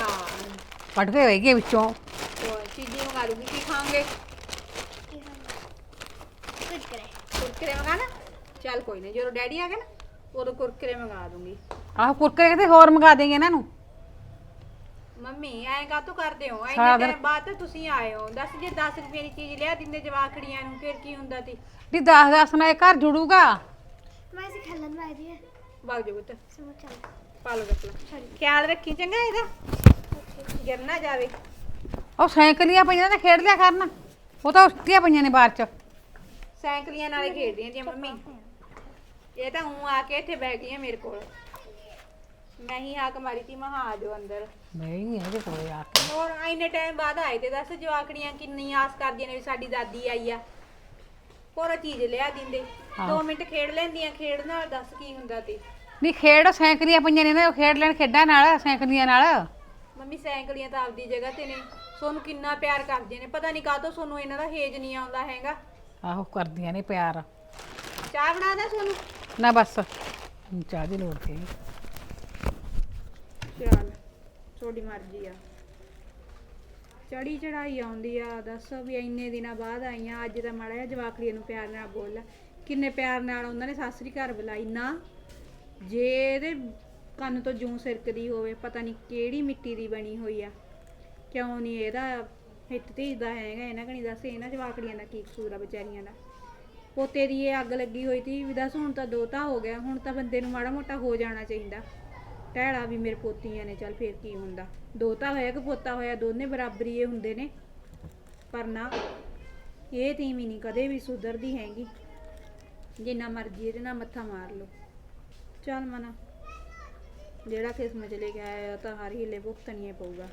Speaker 7: ਹਾਂ।
Speaker 3: ਕੇ ਹੋਏਗੀ ਵਿੱਚੋਂ।
Speaker 7: ਹੋਰ ਚੀਜ਼ੀ ਮੰਗਾ ਦੂੰਗੀ ਕੀ ਖਾਓਗੇ?
Speaker 6: ਕੁਰਕਰੇ।
Speaker 7: ਕੁਰਕਰੇ ਮੰਗਾਣਾ ਚੱਲ ਕੋਈ ਨਹੀਂ ਜਦੋਂ ਡੈਡੀ ਆ ਗਏ ਨਾ ਉਦੋਂ ਕੁਰਕਰੇ ਮੰਗਾ ਦੂੰਗੀ
Speaker 3: ਆਹ ਕੁਰਕਰੇ ਕਹਿੰਦੇ ਹੋਰ ਮੰਗਾ ਦੇਂਗੇ ਇਹਨਾਂ ਨੂੰ?
Speaker 7: ਮੰਮੀ ਐਂ ਕਾਤੋਂ ਕਰਦੇ ਹੋ?
Speaker 3: ਸਾਰਾ
Speaker 7: ਇੰਨੇ
Speaker 3: ਦਿਨ-
Speaker 7: ਟਾਈਮ ਬਾਅਦ ਤਾਂ ਤੁਸੀਂ ਆਏ ਹੋ। ਦੱਸ ਜੇ 10 ਰੁਪਏ ਦੀ ਚੀਜ਼ ਲਿਆ ਦਿੰਦੇ ਜਵਾਖੜੀਆਂ ਨੂੰ ਫਿਰ ਕੀ ਹੁੰਦਾ ਤੀ
Speaker 3: ਦੀ 10 10 ਨਾਲ ਇਹ ਘਰ ਜੁੜੂਗਾ।
Speaker 6: ਮੈਂ ਇਸੇ ਖੇਲਣ ਵਾਲੀ ਦੀ ਹੈ।
Speaker 7: ਵਗ ਜਾ ਪੁੱਤ।
Speaker 6: ਸਮਝ ਚੱਲ।
Speaker 7: ਪਾ ਲਓ ਗੱਪਲਾ ਖਿਆਲ ਰੱਖੀ ਚੰਗਾ ਇਹਦਾ। ਗਿਰ ਨਾ ਜਾਵੇ।
Speaker 3: ਉਹ ਸਾਈਕਲੀਆਂ ਪਈਆਂ ਨੇ ਖੇਡ ਲਿਆ ਕਰਨ। ਉਹ ਤਾਂ ਉੱਠੀਆਂ ਪਈਆਂ ਨੇ ਬਾਹਰ ਚ।
Speaker 7: ਸਾਈਕਲੀਆਂ ਨਾਲੇ ਖੇਡਦੀਆਂ ਦੀਆਂ ਮੰਮੀ। ਇਹ ਤਾਂ ਹੂੰ ਆ ਕੇ ਇੱਥੇ ਬਹਿ ਗਈ ਆ ਮੇਰੇ ਕੋਲ। ਮੈਂ ਹੀ ਹਾਕ ਮਾਰੀ ਤੀ ਮਹਾ ਆ ਜਾਓ ਅੰਦਰ।
Speaker 3: ਨਹੀਂ ਇਹਦੇ ਕੋਲੇ ਆ ਕੇ।
Speaker 7: ਹੋਰ ਇੰਨੇ ਟਾਈਮ ਬਾਅਦ ਆਏ ਤੇ ਦੱਸ ਜਵਾਕੜੀਆਂ ਕਿੰਨੀ ਆਸ ਕਰਦੀਆਂ ਨੇ ਵੀ ਸਾਡੀ ਦਾਦੀ ਆਈ ਆ। ਕੋਰਾ ਚੀਜ਼ ਲਿਆ ਦਿੰਦੇ। 2 ਮਿੰਟ ਖੇਡ ਲੈਂਦੀਆਂ ਖੇਡ ਨਾਲ ਦੱਸ ਕੀ ਹੁੰਦਾ ਤੇ।
Speaker 3: ਨਹੀਂ ਖੇਡ ਸਾਈਕਲੀਆਂ ਪਈਆਂ ਨੇ ਨਾ ਉਹ ਖੇਡ ਲੈਣ ਖੇਡਾਂ ਨਾਲ ਸਾਈਕਲੀਆਂ ਨਾਲ।
Speaker 7: ਮੰਮੀ ਸਾਈਕਲੀਆਂ ਤਾਂ ਆਪਦੀ ਜਗ੍ਹਾ ਤੇ ਨੇ। ਸੋਨੂੰ ਕਿੰਨਾ ਪਿਆਰ ਕਰਦੇ ਨੇ। ਪਤਾ ਨਹੀਂ ਕਾਹਤੋਂ ਸੋਨੂੰ ਇਹਨਾਂ ਦਾ ਹੇਜ ਨਹੀਂ ਆਉਂਦਾ ਹੈਗਾ।
Speaker 3: ਆਹੋ ਕਰਦੀਆਂ ਨੇ ਪਿਆਰ।
Speaker 7: ਚਾਹ ਬਣਾ ਦੇ ਸੋਨੂੰ।
Speaker 3: ਨਾ ਬਸ। ਚਾਹ ਦੀ ਲੋੜ ਤੇ
Speaker 7: ਚੱਲ ਤੁਹਾਡੀ ਮਰਜ਼ੀ ਆ। ਚੜੀ ਚੜਾਈ ਆਉਂਦੀ ਆ, ਦੱਸ ਵੀ ਇੰਨੇ ਦਿਨਾਂ ਬਾਅਦ ਆਈਆਂ, ਅੱਜ ਤਾਂ ਮਾੜਾ ਜਿਹਾ ਜਵਾਕੜੀਆਂ ਨੂੰ ਪਿਆਰ ਨਾਲ ਬੋਲ ਕਿੰਨੇ ਪਿਆਰ ਨਾਲ ਉਹਨਾਂ ਨੇ ਸਾਸਰੀ ਘਰ ਬੁਲਾਈ। ਨਾ, ਜੇ ਇਹਦੇ ਕੰਨ ਤੋਂ ਜੂੰ ਸਿਰਕਦੀ ਹੋਵੇ, ਪਤਾ ਨਹੀਂ ਕਿਹੜੀ ਮਿੱਟੀ ਦੀ ਬਣੀ ਹੋਈ ਆ। ਕਿਉਂ ਨਹੀਂ ਇਹਦਾ ਹਿੱਟ ਧੀਦਾ ਹੈਗਾ, ਇਹਨਾਂ ਕਣੀ ਦੱਸ, ਇਹਨਾਂ ਜਵਾਕੜੀਆਂ ਦਾ ਕੀ ਕਸੂਰ ਆ ਵਿਚਾਰੀਆਂ ਦਾ। ਪੋਤੇ ਦੀ ਇਹ ਅੱਗ ਲੱਗੀ ਹੋਈ ਸੀ ਵੀ ਦੱਸ, ਹੁਣ ਤਾਂ ਦੋਤਾ ਹੋ ਗਿਆ, ਹੁਣ ਤਾਂ ਬੰਦੇ ਨੂੰ ਮਾੜਾ ਮੋਟਾ ਹੋ ਜਾਣਾ ਚਾਹੀਦਾ। ਟਹਿੜਾ ਵੀ ਮੇਰੇ ਪੋਤੀਆਂ ਨੇ, ਚੱਲ ਫੇਰ ਕੀ ਹੁੰਦਾ। ਦੋਤਾ ਹੋਇਆ ਕਿ ਪੋਤਾ ਹੋਇਆ, ਦੋਨੇ ਬਰਾਬਰੀ ਇਹ ਹੁੰਦੇ ਨੇ। ਪਰ ਨਾ, ਇਹ ਤੀਵੀਂ ਨਹੀਂ, ਕਦੇ ਵੀ ਸੁਧਰਦੀ ਹੈਗੀ। ਜਿੰਨਾ ਮਰਜ਼ੀ ਇਹਦੇ ਨਾਲ ਮੱਥਾ ਮਾਰ ਲਓ। ਚੱਲ ਮਨਾ। ਜਿਹੜਾ ਕਿਸਮ ਚ ਲੈ ਕੇ ਆਇਆ ਉਹ ਤਾਂ ਹਰ ਹੀਲੇ ਭੁਗਤਣੀਏ ਪਊਗਾ।